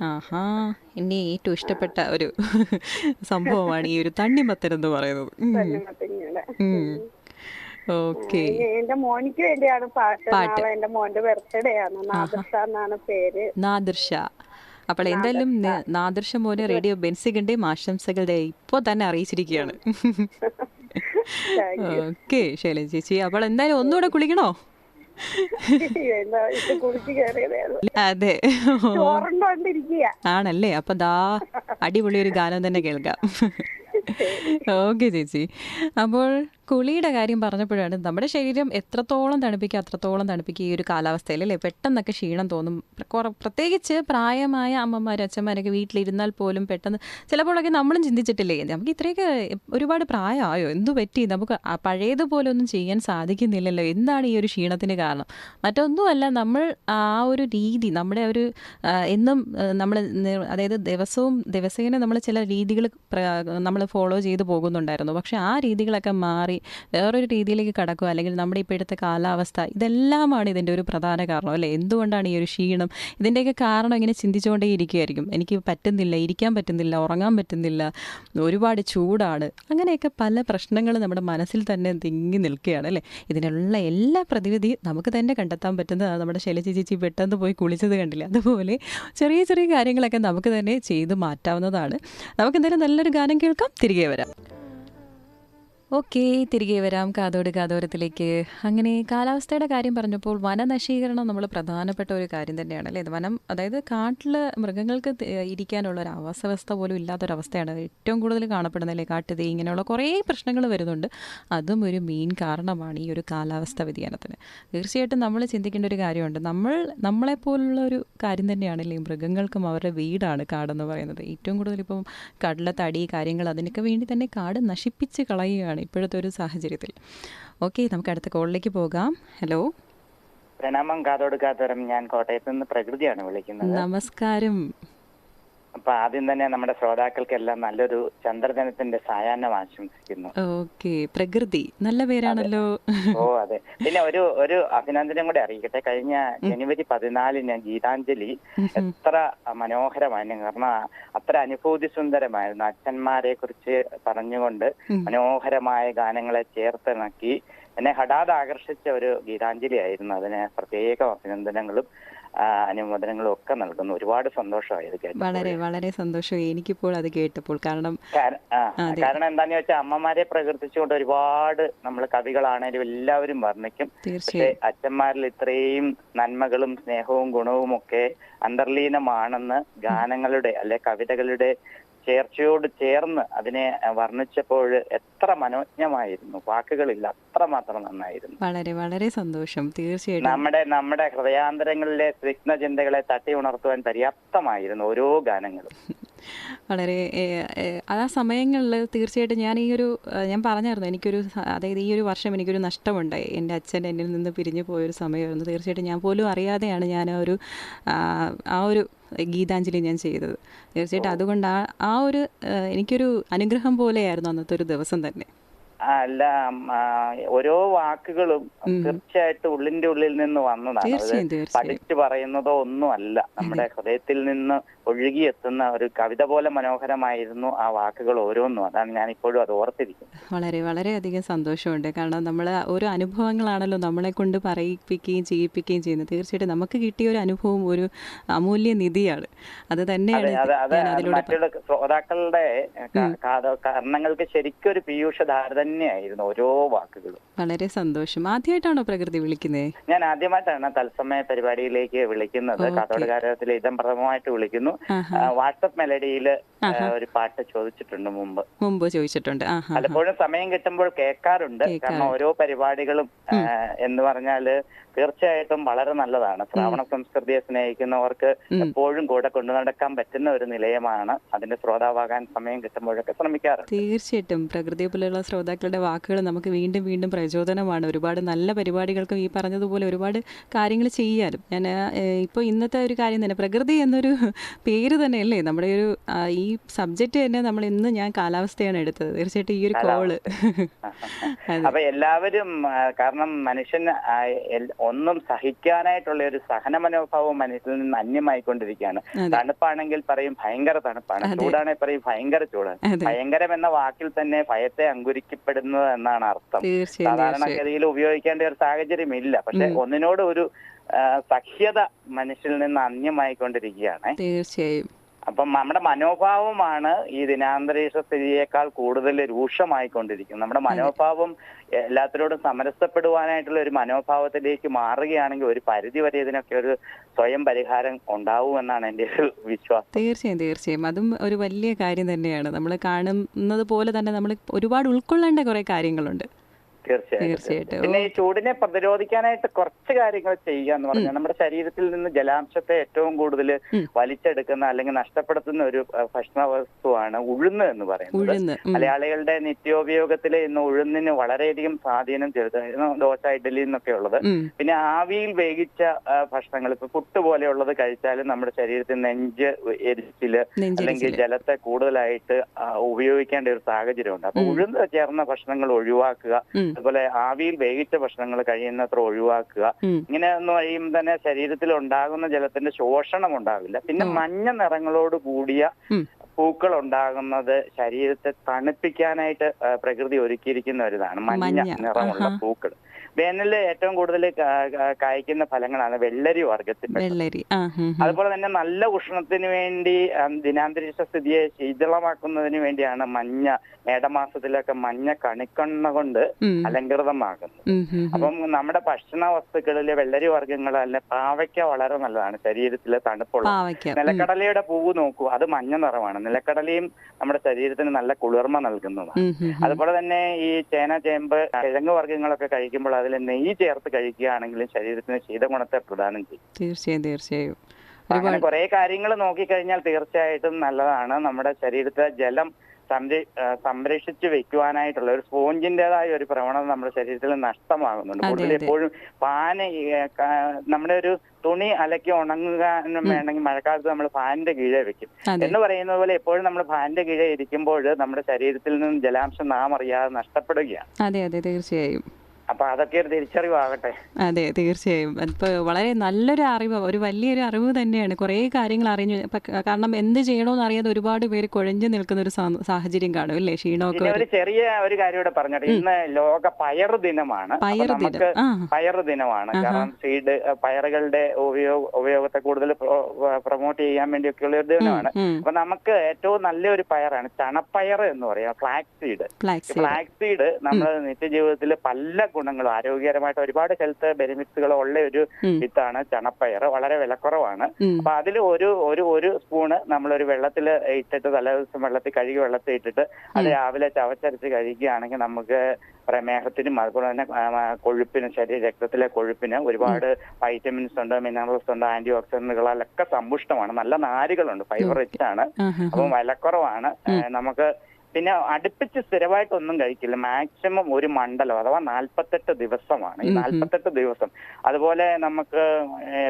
ആഹാ എന്നെ ഏറ്റവും ഇഷ്ടപ്പെട്ട ഒരു സംഭവമാണ് ഈ ഒരു തണ്ണിമത്തൻ എന്ന് പറയുന്നത്. ഓക്കെ. എന്റെ മോനിക്ക് വേണ്ടിയാണ് പാട്ട്. നാളെ എന്റെ മോന്റെ ബർത്ത്ഡേ ആണ്. നാദർഷ എന്നാണ് പേര്. നാദർഷ അപ്പോൾ എന്തായാലും നാദർഷ മോനെ റേഡിയോ ബെൻസിഗിന്റെയും ആശംസകൾ ദേ ഇപ്പോൾ തന്നെ അറിയിച്ചിരിക്കുകയാണ്. ഓക്കെ ശൈലജ ചേച്ചി. അപ്പോൾ എന്തായാലും ഒന്നുകൂടെ കുളിക്കണോ? അതെ. ആണല്ലേ? അപ്പൊ ദാ അടിപൊളി ഒരു ഗാനം തന്നെ കേൾക്കാം. ഓക്കെ ചേച്ചി. അപ്പോൾ കുളിയുടെ കാര്യം പറഞ്ഞപ്പോഴാണ് നമ്മുടെ ശരീരം എത്രത്തോളം തണുപ്പിക്കുക അത്രത്തോളം തണുപ്പിക്കുക ഈ ഒരു കാലാവസ്ഥയിൽ അല്ലേ? പെട്ടെന്നൊക്കെ ക്ഷീണം തോന്നും. പ്ര- പ്രത്യേകിച്ച് പ്രായമായ അമ്മമാരും അച്ഛന്മാരൊക്കെ വീട്ടിലിരുന്നാൽ പോലും പെട്ടെന്ന് ചിലപ്പോഴൊക്കെ നമ്മളും ചിന്തിച്ചിട്ടില്ലേ നമുക്ക് ഇത്രയൊക്കെ ഒരുപാട് പ്രായമായോ? എന്തു പറ്റി? നമുക്ക് പഴയതുപോലെ ഒന്നും ചെയ്യാൻ സാധിക്കുന്നില്ലല്ലോ. എന്താണ് ഈ ഒരു ക്ഷീണത്തിന് കാരണം? മറ്റൊന്നുമല്ല നമ്മൾ ആ ഒരു രീതി നമ്മുടെ ഒരു എന്നും നമ്മൾ അതായത് ദിവസവും ദിവസേന നമ്മൾ ചില രീതികൾ നമ്മൾ ഫോളോ ചെയ്ത് പോകുന്നുണ്ടായിരുന്നു. പക്ഷെ ആ രീതികളൊക്കെ മാറി വേറൊരു രീതിയിലേക്ക് കടക്കുക അല്ലെങ്കിൽ നമ്മുടെ ഇപ്പോഴത്തെ കാലാവസ്ഥ ഇതെല്ലാമാണ് ഇതിന്റെ ഒരു പ്രധാന കാരണം അല്ലേ? എന്തുകൊണ്ടാണ് ഈ ഒരു ക്ഷീണം? ഇതിന്റെയൊക്കെ കാരണം ഇങ്ങനെ ചിന്തിച്ചുകൊണ്ടേ ഇരിക്കുകയായിരിക്കും എനിക്ക് പറ്റുന്നില്ല ഇരിക്കാൻ പറ്റുന്നില്ല ഉറങ്ങാൻ പറ്റുന്നില്ല ഒരുപാട് ചൂടാണ്. അങ്ങനെയൊക്കെ പല പ്രശ്നങ്ങൾ നമ്മുടെ മനസ്സിൽ തന്നെ തിങ്ങി നിൽക്കുകയാണ് അല്ലേ? ഇതിനുള്ള എല്ലാ പ്രതിവിധി നമുക്ക് തന്നെ കണ്ടെത്താൻ പറ്റുന്നതാണ്. നമ്മുടെ ശൈലജി ചേച്ചി പെട്ടെന്ന് പോയി കുളിച്ചത് കണ്ടില്ല? അതുപോലെ ചെറിയ ചെറിയ കാര്യങ്ങളൊക്കെ നമുക്ക് തന്നെ ചെയ്ത് മാറ്റാവുന്നതാണ്. നമുക്ക് എന്തായാലും നല്ലൊരു ഗാനം കേൾക്കാം. തിരികെ വരാം. ഓക്കെ തിരികെ വരാം. കാതോട് കാതോരത്തിലേക്ക്. അങ്ങനെ കാലാവസ്ഥയുടെ കാര്യം പറഞ്ഞപ്പോൾ വനനശീകരണം നമ്മൾ പ്രധാനപ്പെട്ട ഒരു കാര്യം തന്നെയാണ് അല്ലേ? വനം അതായത് കാട്ടിൽ മൃഗങ്ങൾക്ക് ഇരിക്കാനുള്ള ഒരു ആവാസവ്യവസ്ഥ പോലും ഇല്ലാത്തൊരവസ്ഥയാണ് ഏറ്റവും കൂടുതൽ കാണപ്പെടുന്നല്ലേ കാട്ടുതീ ഇങ്ങനെയുള്ള കുറേ പ്രശ്നങ്ങൾ വരുന്നുണ്ട്. അതും ഒരു മെയിൻ കാരണമാണ് ഈ ഒരു കാലാവസ്ഥ വ്യതിയാനത്തിന്. തീർച്ചയായിട്ടും നമ്മൾ ചിന്തിക്കേണ്ട ഒരു കാര്യമുണ്ട്. നമ്മൾ നമ്മളെപ്പോലുള്ള ഒരു കാര്യം തന്നെയാണ് അല്ലേ? മൃഗങ്ങൾക്കും അവരുടെ വീടാണ് കാടെന്ന് പറയുന്നത്. ഏറ്റവും കൂടുതൽ ഇപ്പം കടലത്തടി തടി കാര്യങ്ങൾ അതിനൊക്കെ വേണ്ടി തന്നെ കാട് നശിപ്പിച്ച് കളയുകയാണ് ഇപ്പോഴത്തെ ഒരു സാഹചര്യത്തിൽ. ഓക്കെ നമുക്ക് അടുത്ത കോളിലേക്ക് പോകാം. ഹലോ. പ്രണാമം കാതോട് കാതോരം ഞാൻ കോട്ടയത്ത് നിന്ന് പ്രകൃതിയാണ് വിളിക്കുന്നത്. നമസ്കാരം. അപ്പൊ ആദ്യം തന്നെ നമ്മുടെ ശ്രോതാക്കൾക്കെല്ലാം നല്ലൊരു ചന്ദ്രദിനത്തിന്റെ സായാഹ്നം ആശംസിക്കുന്നു. ഓക്കെ. പ്രകൃതി നല്ല പേരാണല്ലോ. ഓ അതെ. പിന്നെ ഒരു ഒരു അഭിനന്ദനം കൂടെ അറിയിക്കട്ടെ. കഴിഞ്ഞ ജനുവരി പതിനാലിന് ഗീതാഞ്ജലി എത്ര മനോഹരമായിരുന്നു. കാരണം അത്ര അനുഭൂതി സുന്ദരമായിരുന്നു അച്ഛന്മാരെ കുറിച്ച് പറഞ്ഞുകൊണ്ട് മനോഹരമായ ഗാനങ്ങളെ ചേർത്തിണക്കി എന്നെ ഹഠാത് ആകർഷിച്ച ഒരു ഗീതാഞ്ജലി ആയിരുന്നു. അതിന് പ്രത്യേക അഭിനന്ദനങ്ങളും അനുമോദനങ്ങളും ഒക്കെ നൽകുന്നു. ഒരുപാട് സന്തോഷമായി ഇത്. വളരെ വളരെ സന്തോഷം എനിക്കിപ്പോൾ അത് കേട്ടപ്പോൾ. കാരണം ആ, കാരണം എന്താന്ന് വെച്ചാൽ അമ്മമാരെ പ്രകീർത്തിച്ചുകൊണ്ട് ഒരുപാട് നമ്മൾ കവികളാണേലും എല്ലാവരും വർണിക്കും. പക്ഷേ അച്ഛന്മാരിൽ ഇത്രയും നന്മകളും സ്നേഹവും ഗുണവും ഒക്കെ അന്തർലീനമാണെന്ന് ഗാനങ്ങളുടെ അല്ലെ കവിതകളുടെ ചേർച്ചയോട് ചേർന്ന് അതിനെ വർണിച്ചപ്പോൾ എത്ര മനോജ്ഞമായിരുന്നു. വാക്കുകളില്ല അത്രമാത്രം നന്നായിരുന്നു. വളരെ വളരെ സന്തോഷം. തീർച്ചയായിട്ടും. നമ്മുടെ നമ്മുടെ ഹൃദയാന്തരങ്ങളിലെ സ്വിഗ്ന ചിന്തകളെ തട്ടി ഉണർത്തുവാൻ പര്യാപ്തമായിരുന്നു ഓരോ ഗാനങ്ങളും. വളരെ ആ സമയങ്ങളിൽ തീർച്ചയായിട്ടും ഞാൻ ഈ ഒരു ഞാൻ പറഞ്ഞായിരുന്നു എനിക്കൊരു അതായത് ഈ ഒരു വർഷം എനിക്കൊരു നഷ്ടമുണ്ടായി എന്റെ അച്ഛൻ എന്നിൽ നിന്ന് പിരിഞ്ഞു പോയൊരു സമയമായിരുന്നു. തീർച്ചയായിട്ടും ഞാൻ പോലും അറിയാതെയാണ് ഞാൻ ആ ഒരു ആ ഒരു ഗീതാഞ്ജലി ഞാൻ ചെയ്തത്. തീർച്ചയായിട്ടും അതുകൊണ്ട് ആ ആ ഒരു എനിക്കൊരു അനുഗ്രഹം പോലെയായിരുന്നു അന്നത്തെ ഒരു ദിവസം തന്നെ. അല്ല ഓരോ വാക്കുകളും തീർച്ചയായിട്ടും ഉള്ളിന്റെ ഉള്ളിൽ നിന്ന് വന്നതാണ്. പഠിച്ചു പറയുന്നതോ ഒന്നും അല്ല നമ്മുടെ ഹൃദയത്തിൽ നിന്ന് ഒഴുകിയെത്തുന്ന ഒരു കവിത പോലെ മനോഹരമായിരുന്നു ആ വാക്കുകൾ ഓരോന്നും. അതാണ് ഞാൻ ഇപ്പോഴും അത് ഓർത്തിരിക്കുന്നത്. വളരെ വളരെയധികം സന്തോഷമുണ്ട്. കാരണം നമ്മൾ ഓരോ അനുഭവങ്ങളാണല്ലോ നമ്മളെ കൊണ്ട് പറയിപ്പിക്കുകയും ചെയ്യിപ്പിക്കുകയും ചെയ്യുന്നത്. തീർച്ചയായിട്ടും നമുക്ക് കിട്ടിയ ഒരു അനുഭവം ഒരു അമൂല്യ നിധിയാണ്. അത് തന്നെയാണ് മറ്റുള്ള ശ്രോതാക്കളുടെ കാരണങ്ങൾക്ക് കർണങ്ങൾക്ക് ശരിക്കും ഒരു പീയൂഷ തന്നെയായിരുന്നു ഓരോ വാക്കുകളും. വളരെ സന്തോഷം. ആദ്യമായിട്ടാണോ പ്രകൃതി വിളിക്കുന്നത് ഞാൻ ആദ്യമായിട്ടാണ് തത്സമയ പരിപാടിയിലേക്ക് വിളിക്കുന്നത്. കാരകത്തിൽ ഇതം പ്രഥമമായിട്ട് വിളിക്കുന്നു. വാട്സപ്പ് മെലഡിയിൽ ഒരു പാട്ട് ചോദിച്ചിട്ടുണ്ട് മുമ്പ്. മുമ്പ് ചോദിച്ചിട്ടുണ്ട്. പലപ്പോഴും സമയം കിട്ടുമ്പോൾ കേൾക്കാറുണ്ട്. കാരണം ഓരോ പരിപാടികളും എന്ന് പറഞ്ഞാൽ തീർച്ചയായിട്ടും വളരെ നല്ലതാണ്. ശ്രാവണ സംസ്കൃതിയെ സ്നേഹിക്കുന്നവർക്ക് എപ്പോഴും കൂടെ കൊണ്ടു നടക്കാൻ പറ്റുന്ന ഒരു നിലയമാണ്. അതിന്റെ ശ്രോതാവാകാൻ സമയം കിട്ടുമ്പോഴൊക്കെ ശ്രമിക്കാറുണ്ട്. തീർച്ചയായിട്ടും. പ്രകൃതിയെ പോലെയുള്ള ശ്രോതാക്കളുടെ വാക്കുകൾ നമുക്ക് വീണ്ടും വീണ്ടും പ്രചോദനമാണ്. ഒരുപാട് നല്ല പരിപാടികൾക്കും ഈ പറഞ്ഞതുപോലെ ഒരുപാട് കാര്യങ്ങൾ ചെയ്യാനും. ഞാൻ ഇപ്പോൾ ഇന്നത്തെ ഒരു കാര്യം തന്നെ പ്രകൃതി എന്നൊരു പേര് തന്നെയല്ലേ? നമ്മുടെ ഒരു ഈ സബ്ജക്റ്റ് തന്നെ നമ്മൾ ഇന്ന് ഞാൻ കാലാവസ്ഥയാണ് എടുത്തത്. തീർച്ചയായിട്ടും ഈ ഒരു കോൾ. അപ്പൊ എല്ലാവരും കാരണം മനുഷ്യൻ ഒന്നും സഹിക്കാനായിട്ടുള്ള ഒരു സഹന മനോഭാവം മനുഷ്യനിൽ നിന്ന് അന്യമായിക്കൊണ്ടിരിക്കുകയാണ്. തണുപ്പാണെങ്കിൽ പറയും ഭയങ്കര തണുപ്പാണ്. ചൂടാണെങ്കിൽ പറയും ഭയങ്കര ചൂടാണ്. ഭയങ്കരം എന്ന വാക്കിൽ തന്നെ ഭയത്തെ അങ്കുരിക്കപ്പെടുന്നത് എന്നാണ് അർത്ഥം. സാധാരണഗതിയിൽ ഉപയോഗിക്കേണ്ട ഒരു സാഹചര്യം ഇല്ല. പക്ഷെ ഒന്നിനോട് ഒരു സഖ്യത മനുഷ്യനിൽ നിന്ന് അന്യമായിക്കൊണ്ടിരിക്കുകയാണ്. തീർച്ചയായും. അപ്പം നമ്മുടെ മനോഭാവമാണ് ഈ ദിനാന്തരീക്ഷ സ്ഥിതിയേക്കാൾ കൂടുതൽ രൂക്ഷമായിക്കൊണ്ടിരിക്കുന്നത്. നമ്മുടെ മനോഭാവം എല്ലാത്തിനോടും സമരസപ്പെടുവാനായിട്ടുള്ള ഒരു മനോഭാവത്തിലേക്ക് മാറുകയാണെങ്കിൽ ഒരു പരിധി വരെ ഇതിനൊക്കെ ഒരു സ്വയം പരിഹാരം ഉണ്ടാവുമെന്നാണ് എന്റെ ഒരു വിശ്വാസം. തീർച്ചയായും തീർച്ചയായും. അതും ഒരു വലിയ കാര്യം തന്നെയാണ്. നമ്മൾ കാണുന്നത് പോലെ തന്നെ നമ്മൾ ഒരുപാട് ഉൾക്കൊള്ളേണ്ട കുറേ കാര്യങ്ങളുണ്ട്. തീർച്ചയായിട്ടും. പിന്നെ ഈ ചൂടിനെ പ്രതിരോധിക്കാനായിട്ട് കുറച്ച് കാര്യങ്ങൾ ചെയ്യുക എന്ന് പറഞ്ഞാൽ നമ്മുടെ ശരീരത്തിൽ നിന്ന് ജലാംശത്തെ ഏറ്റവും കൂടുതൽ വലിച്ചെടുക്കുന്ന അല്ലെങ്കിൽ നഷ്ടപ്പെടുത്തുന്ന ഒരു ഭക്ഷണ വസ്തുവാണ് ഉഴുന്ന് എന്ന് പറയുന്നത്. മലയാളികളുടെ നിത്യോപയോഗത്തിൽ ഇന്ന് ഉഴുന്നിന് വളരെയധികം സ്വാധീനം ചെലുത്തുന്നു. ദോശ ഇഡലി എന്നൊക്കെ ഉള്ളത്. പിന്നെ ആവിയിൽ വേവിച്ച ഭക്ഷണങ്ങൾ ഇപ്പൊ പുട്ട് പോലെയുള്ളത് കഴിച്ചാലും നമ്മുടെ ശരീരത്തിൽ നെഞ്ച് എരിച്ചിൽ അല്ലെങ്കിൽ ജലത്തെ കൂടുതലായിട്ട് ഉപയോഗിക്കേണ്ട ഒരു സാഹചര്യമുണ്ട്. അപ്പൊ ഉഴുന്ന് ചേർന്ന ഭക്ഷണങ്ങൾ ഒഴിവാക്കുക. അതുപോലെ ആവിയിൽ വേവിച്ച ഭക്ഷണങ്ങൾ കഴിയുന്നത്ര ഒഴിവാക്കുക. ഇങ്ങനെ ഒന്ന് കഴിയുമ്പോൾ തന്നെ ശരീരത്തിൽ ഉണ്ടാകുന്ന ജലത്തിന്റെ ശോഷണം ഉണ്ടാവില്ല. പിന്നെ മഞ്ഞ നിറങ്ങളോട് കൂടിയ. പൂക്കൾ ഉണ്ടാകുന്നത് ശരീരത്തെ തണുപ്പിക്കാനായിട്ട് പ്രകൃതി ഒരുക്കിയിരിക്കുന്ന ഒരു ഇതാണ് മഞ്ഞ. നിറമുള്ള പൂക്കൾ. വേനലിൽ ഏറ്റവും കൂടുതൽ കായ്ക്കുന്ന ഫലങ്ങളാണ് വെള്ളരി വർഗത്തിൽ. അതുപോലെ തന്നെ നല്ല ഉഷ്ണത്തിന് വേണ്ടി ദിനാന്തരീക്ഷ സ്ഥിതിയെ ശീതളമാക്കുന്നതിന് വേണ്ടിയാണ് മഞ്ഞ മേടമാസത്തിലൊക്കെ മഞ്ഞ കണിക്കണ്ണ കൊണ്ട്. അലങ്കൃതമാകുന്നത്. അപ്പം നമ്മുടെ ഭക്ഷണ വസ്തുക്കളിലെ വെള്ളരി വർഗങ്ങൾ അല്ല പാവയ്ക്ക വളരെ നല്ലതാണ്. ശരീരത്തിലെ തണുപ്പുള്ള നിലക്കടലയുടെ പൂവ് നോക്കൂ അത് മഞ്ഞ നിറമാണ്. നിലക്കടലയും നമ്മുടെ ശരീരത്തിന് നല്ല കുളിർമ നൽകുന്നതാണ്. അതുപോലെ തന്നെ ഈ ചേന ചേമ്പ് കിഴങ്ങ് വർഗങ്ങളൊക്കെ കഴിക്കുമ്പോൾ അതിൽ നെയ്യ് ചേർത്ത് കഴിക്കുകയാണെങ്കിലും ശരീരത്തിന് ശീതഗുണത്തെ പ്രദാനം ചെയ്യും. തീർച്ചയായും തീർച്ചയായും. അങ്ങനെ കുറെ കാര്യങ്ങൾ നോക്കിക്കഴിഞ്ഞാൽ തീർച്ചയായിട്ടും നല്ലതാണ്. നമ്മുടെ ശരീരത്തിലെ ജലം സംരക്ഷിച്ചു വെക്കുവാനായിട്ടുള്ള ഒരു സ്പോഞ്ചിന്റേതായ ഒരു പ്രവണത നമ്മുടെ ശരീരത്തിൽ നഷ്ടമാകുന്നുണ്ട്. കൂടുതൽ എപ്പോഴും ഫാന് നമ്മുടെ ഒരു തുണി അലക്കി ഉണങ്ങുക വേണമെങ്കിൽ മഴക്കാലത്ത് നമ്മൾ ഫാനിന്റെ കീഴേ വെക്കും. എന്ന് പറയുന്നത് പോലെ എപ്പോഴും നമ്മൾ ഫാനിന്റെ കീഴേ ഇരിക്കുമ്പോൾ നമ്മുടെ ശരീരത്തിൽ നിന്നും ജലാംശം നാം അറിയാതെ നഷ്ടപ്പെടുകയാണ്. അതെ അതെ തീർച്ചയായും. അപ്പൊ അതൊക്കെ ഒരു തിരിച്ചറിവാകട്ടെ. അതെ തീർച്ചയായും. ഇപ്പൊ വളരെ നല്ലൊരു അറിവ് ഒരു വലിയൊരു അറിവ് തന്നെയാണ്. കുറേ കാര്യങ്ങൾ അറിഞ്ഞു. കാരണം എന്ത് ചെയ്യണമെന്ന് അറിയാതെ ഒരുപാട് പേര് കുഴഞ്ഞു നിൽക്കുന്ന ഒരു സാഹചര്യം കാണും അല്ലേ? ക്ഷീണമൊക്കെ ഒരു ചെറിയ ഒരു കാര്യം കൂടെ പറഞ്ഞിട്ട്. ഇന്ന് ലോക പയർ ദിനമാണ്. പയർ ദിനം. പയർ ദിനമാണ്. കാരണം സീഡ് പയറുകളുടെ ഉപയോഗ ഉപയോഗത്തെ കൂടുതൽ പ്രൊമോട്ട് ചെയ്യാൻ വേണ്ടിയൊക്കെയുള്ള ഒരു ദിനമാണ്. അപ്പൊ നമുക്ക് ഏറ്റവും നല്ലൊരു പയറാണ് ചണപ്പയർ എന്ന് പറയാം. Flax seed. Flax seed. നമ്മൾ നിത്യജീവിതത്തിൽ പല ഗുണങ്ങളും ആരോഗ്യകരമായിട്ട് ഒരുപാട് ഹെൽത്ത് ബെനിഫിറ്റ്സുകൾ ഉള്ള ഒരു. വിത്താണ് ചണപ്പയർ വളരെ വിലക്കുറവാണ്. അപ്പൊ അതിൽ ഒരു ഒരു ഒരു സ്പൂണ് നമ്മളൊരു വെള്ളത്തിൽ ഇട്ടിട്ട് തലേദിവസം വെള്ളത്തിൽ കഴുകി വെള്ളത്തിൽ ഇട്ടിട്ട് അത് രാവിലെ ചവച്ചരച്ച് കഴിക്കുകയാണെങ്കിൽ നമുക്ക് പ്രമേഹത്തിനും അതുപോലെ തന്നെ കൊഴുപ്പിനും ശരീര രക്തത്തിലെ കൊഴുപ്പിന് ഒരുപാട് വൈറ്റമിൻസ് ഉണ്ട് മിനറൽസ് ഉണ്ട് ആന്റി ഓക്സിഡന്റുകളൊക്കെ സമ്പുഷ്ടമാണ്. നല്ല നാരുകളുണ്ട്. ഫൈബർ റിച്ച് ആണ്. അപ്പം വിലക്കുറവാണ്. നമുക്ക് പിന്നെ അടുപ്പിച്ച് സ്ഥിരമായിട്ടൊന്നും കഴിക്കില്ല. മാക്സിമം ഒരു മണ്ഡലം അഥവാ നാൽപ്പത്തെട്ട് ദിവസമാണ്. ഈ. നാൽപ്പത്തെട്ട് ദിവസം. അതുപോലെ നമുക്ക്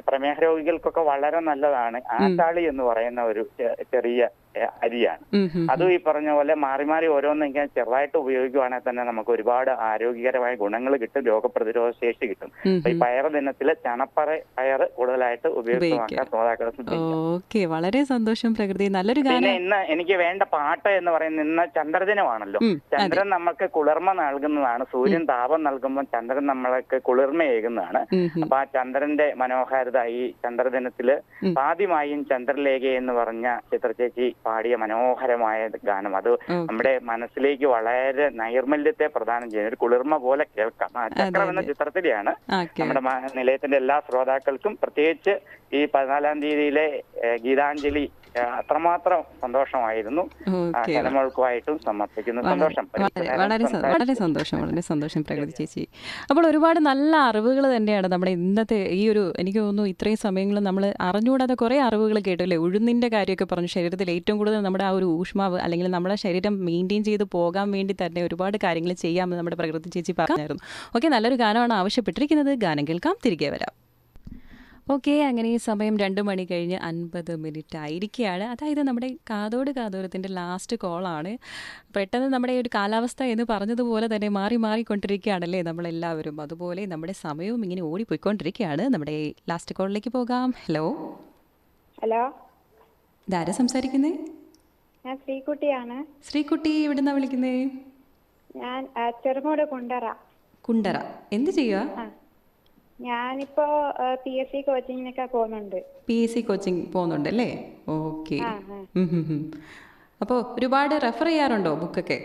പ്രമേഹ രോഗികൾക്കൊക്കെ വളരെ നല്ലതാണ്. ആട്ടാളി എന്ന് പറയുന്ന ഒരു ചെറിയ അരിയാണ്. അതും ഈ പറഞ്ഞ പോലെ മാറി മാറി ഓരോന്നും ഇങ്ങനെ ചെറുതായിട്ട് ഉപയോഗിക്കുവാണെങ്കിൽ തന്നെ നമുക്ക് ഒരുപാട് ആരോഗ്യകരമായ ഗുണങ്ങൾ കിട്ടും രോഗപ്രതിരോധ ശേഷി കിട്ടും. ഈ പയർ ദിനത്തിൽ ചണപ്പറ പയർ കൂടുതലായിട്ട് ഉപയോഗിക്കാൻ ഓക്കെ വളരെ സന്തോഷം പ്രകൃതി. നല്ലൊരു പിന്നെ ഇന്ന് എനിക്ക് വേണ്ട പാട്ട് എന്ന് പറയുന്നത് ഇന്ന് ചന്ദ്രദിനമാണല്ലോ. ചന്ദ്രൻ നമുക്ക് കുളിർമ നൽകുന്നതാണ്. സൂര്യൻ താപം നൽകുമ്പോൾ ചന്ദ്രൻ നമ്മൾക്ക് കുളിർമയേകുന്നതാണ്. അപ്പൊ ആ ചന്ദ്രന്റെ മനോഹാരിത ഈ ചന്ദ്രദിനത്തിൽ. ആദ്യമായും ചന്ദ്രലേഖ എന്ന് പറഞ്ഞ ചിത്രചേച്ചി പാടിയ മനോഹരമായ ഗാനം. അത് നമ്മുടെ മനസ്സിലേക്ക് വളരെ നൈർമല്യത്തെ പ്രദാനം ചെയ്യുന്ന ഒരു കുളിർമ പോലെ കേൾക്കാം. ചക്രം എന്ന ചിത്രത്തിലെയാണ് നമ്മുടെ നിലയത്തിന്റെ എല്ലാ ശ്രോതാക്കൾക്കും പ്രത്യേകിച്ച് ഈ പതിനാലാം തീയതിയിലെ ഗീതാഞ്ജലി അത്രമാത്രം സന്തോഷമായിരുന്നു. ആ, ഓക്കെ. കലമോൾക്കുമായിട്ടും സമർപ്പിക്കുന്നു. സന്തോഷം. വളരെ വളരെ സന്തോഷം വളരെ സന്തോഷം പ്രകൃതി ചേച്ചി. അപ്പോൾ ഒരുപാട് നല്ല അറിവുകൾ തന്നെയാണ് നമ്മുടെ ഇന്നത്തെ ഈ ഒരു എനിക്ക് തോന്നുന്നു ഇത്രയും സമയങ്ങളിൽ നമ്മൾ അറിഞ്ഞുകൂടാതെ കുറേ അറിവുകൾ കേട്ടു അല്ലേ? ഉഴുന്നിന്റെ കാര്യമൊക്കെ പറഞ്ഞു ശരീരത്തിൽ ഏറ്റവും കൂടുതൽ നമ്മുടെ ആ ഒരു ഊഷ്മാവ് അല്ലെങ്കിൽ നമ്മുടെ ശരീരം മെയിന്റെയിൻ ചെയ്ത് പോകാൻ വേണ്ടി തന്നെ ഒരുപാട് കാര്യങ്ങൾ ചെയ്യാമെന്ന് നമ്മുടെ പ്രകൃതി ചേച്ചി പറഞ്ഞായിരുന്നു. ഓക്കെ നല്ലൊരു ഗാനമാണ് ആവശ്യപ്പെട്ടിരിക്കുന്നത്. ഗാനം കേൾക്കാം. തിരികെ വരാം. ഓക്കെ അങ്ങനെ ഈ സമയം രണ്ട് മണി കഴിഞ്ഞ് അൻപത് മിനിറ്റ് ആയിരിക്കുകയാണ്. അതായത് നമ്മുടെ കാതോട് കാതോരത്തിന്റെ ലാസ്റ്റ് കോളാണ് പെട്ടെന്ന് നമ്മുടെ ഒരു കാലാവസ്ഥ എന്ന് പറഞ്ഞതുപോലെ തന്നെ മാറി മാറിക്കൊണ്ടിരിക്കുകയാണല്ലേ നമ്മളെല്ലാവരും. അതുപോലെ നമ്മുടെ സമയവും ഇങ്ങനെ ഓടിപ്പോയിക്കൊണ്ടിരിക്കുകയാണ്. നമ്മുടെ ലാസ്റ്റ് കോളിലേക്ക് പോകാം. ഹലോ ഹലോ ഇതാരാ സംസാരിക്കുന്നേ? ഞാൻ ശ്രീകുട്ടിയാണ്. ശ്രീകുട്ടി എവിടുന്നാ വിളിക്കുന്നേ? ഞാൻ ചെറുമോട് കുണ്ടറ. കുണ്ടറ. എന്ത് ചെയ്യുക ഞാനിപ്പോ പി എസ് സി കോച്ചിങ്ങിനൊക്കെ പോകുന്നുണ്ട്. പി എസ് സി കോച്ചിങ് പോകുന്നുണ്ടല്ലേ? ഓക്കെ. ആ ആ. അപ്പോൾ ഒരുപാട് റെഫർ ചെയ്യാറുണ്ടോ ബുക്കൊക്കെ?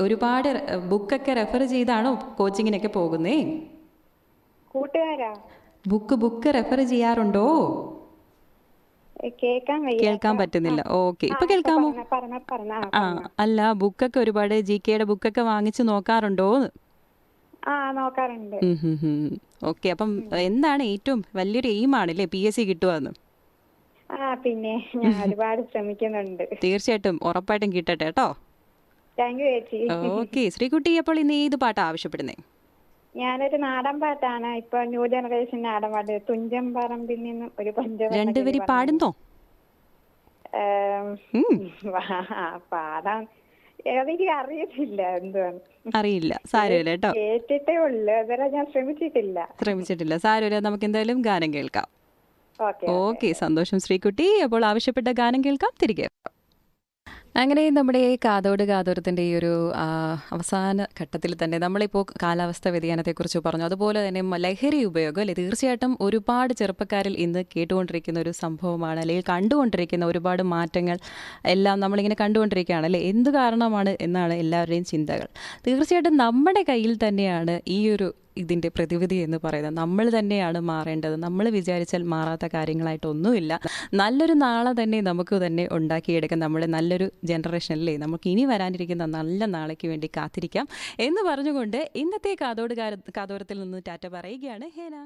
ഒരുപാട് ബുക്കൊക്കെ റെഫർ ചെയ്താണോ കോച്ചിങ്ങിനൊക്കെ പോകുന്നേ? കൂട്ടുകാരാ? ബുക്ക് ബുക്ക് റെഫർ ചെയ്യാറുണ്ടോ? കേൾക്കാൻ കേൾക്കാൻ പറ്റുന്നില്ല. ഓക്കെ. ഇപ്പൊ കേൾക്കാമോ? ആ അല്ല ബുക്കൊക്കെ ഒരുപാട് ജി കെയുടെ ബുക്കൊക്കെ വാങ്ങിച്ചു നോക്കാറുണ്ടോ? നോക്കാറുണ്ട്. ഓക്കെ അപ്പം എന്താണ് ഏറ്റവും വലിയൊരു എയിം അല്ലേ പി എസ് സി കിട്ടുവാന്ന്? പിന്നെ ഞാൻ ഒരുപാട് ശ്രമിക്കുന്നുണ്ട്. തീർച്ചയായിട്ടും. ഉറപ്പായിട്ടും കിട്ടട്ടെ കേട്ടോ? ഓക്കെ ശ്രീകുട്ടി അപ്പോൾ ഇന്ന് ഏത് പാട്ടാ ആവശ്യപ്പെടുന്നേ? ഞാനൊരു നാടൻ പാട്ടാണ്. ഇപ്പൊ ന്യൂ ജനറേഷൻ നാടൻ പാട്ട്. തുഞ്ചൻ പറമ്പിൽ നിന്ന് ഒരു പഞ്ചവർണ രണ്ടുപേരി പാടുന്നോ? പാടാൻ എനിക്ക് അറിയത്തില്ല എന്തുവാണ് അറിയില്ല. സാരമില്ല കേട്ടോ. കേട്ടിട്ടേ ഉള്ളു. അതുവരെ ഞാൻ ശ്രമിച്ചിട്ടില്ല. ശ്രമിച്ചിട്ടില്ല. സാരമില്ല. നമുക്ക് എന്തായാലും ഗാനം കേൾക്കാം. ഓക്കെ സന്തോഷം ശ്രീകുട്ടി. അപ്പോൾ ആവശ്യപ്പെട്ട ഗാനം കേൾക്കാം. തിരികെ അങ്ങനെ നമ്മുടെ ഈ കാതോട് കാതോരത്തിന്റെ ഈ ഒരു അവസാന ഘട്ടത്തിൽ തന്നെ നമ്മളിപ്പോൾ കാലാവസ്ഥ വ്യതിയാനത്തെക്കുറിച്ച് പറഞ്ഞു. അതുപോലെ തന്നെ ലഹരി ഉപയോഗം അല്ലെ? തീർച്ചയായിട്ടും ഒരുപാട് ചെറുപ്പക്കാരിൽ ഇന്ന് കേട്ടുകൊണ്ടിരിക്കുന്ന ഒരു സംഭവമാണ് അല്ലെങ്കിൽ കണ്ടുകൊണ്ടിരിക്കുന്ന ഒരുപാട് മാറ്റങ്ങൾ എല്ലാം നമ്മളിങ്ങനെ കണ്ടുകൊണ്ടിരിക്കുകയാണ് അല്ലേ? എന്ത് കാരണമാണ് എന്നാണ് എല്ലാവരുടെയും ചിന്തകൾ. തീർച്ചയായിട്ടും നമ്മുടെ കയ്യിൽ തന്നെയാണ് ഈ ഒരു ഇതിന്റെ പ്രതിവിധി എന്ന് പറയുന്നത്. നമ്മൾ തന്നെയാണ് മാറേണ്ടത്. നമ്മൾ വിചാരിച്ചാൽ മാറാത്ത കാര്യങ്ങളായിട്ടൊന്നുമില്ല. നല്ലൊരു നാളെ തന്നെ നമുക്ക് തന്നെ ഉണ്ടാക്കിയെടുക്കാം. നമ്മൾ നല്ലൊരു ജനറേഷനല്ലേ നമുക്ക് ഇനി വരാനിരിക്കുന്ന നല്ല നാളേക്ക് വേണ്ടി കാത്തിരിക്കാം എന്ന് പറഞ്ഞുകൊണ്ട് ഇന്നത്തെ കാതോട് കാതോരത്തിൽ നിന്ന് ടാറ്റ പറയുകയാണ് ഹേന.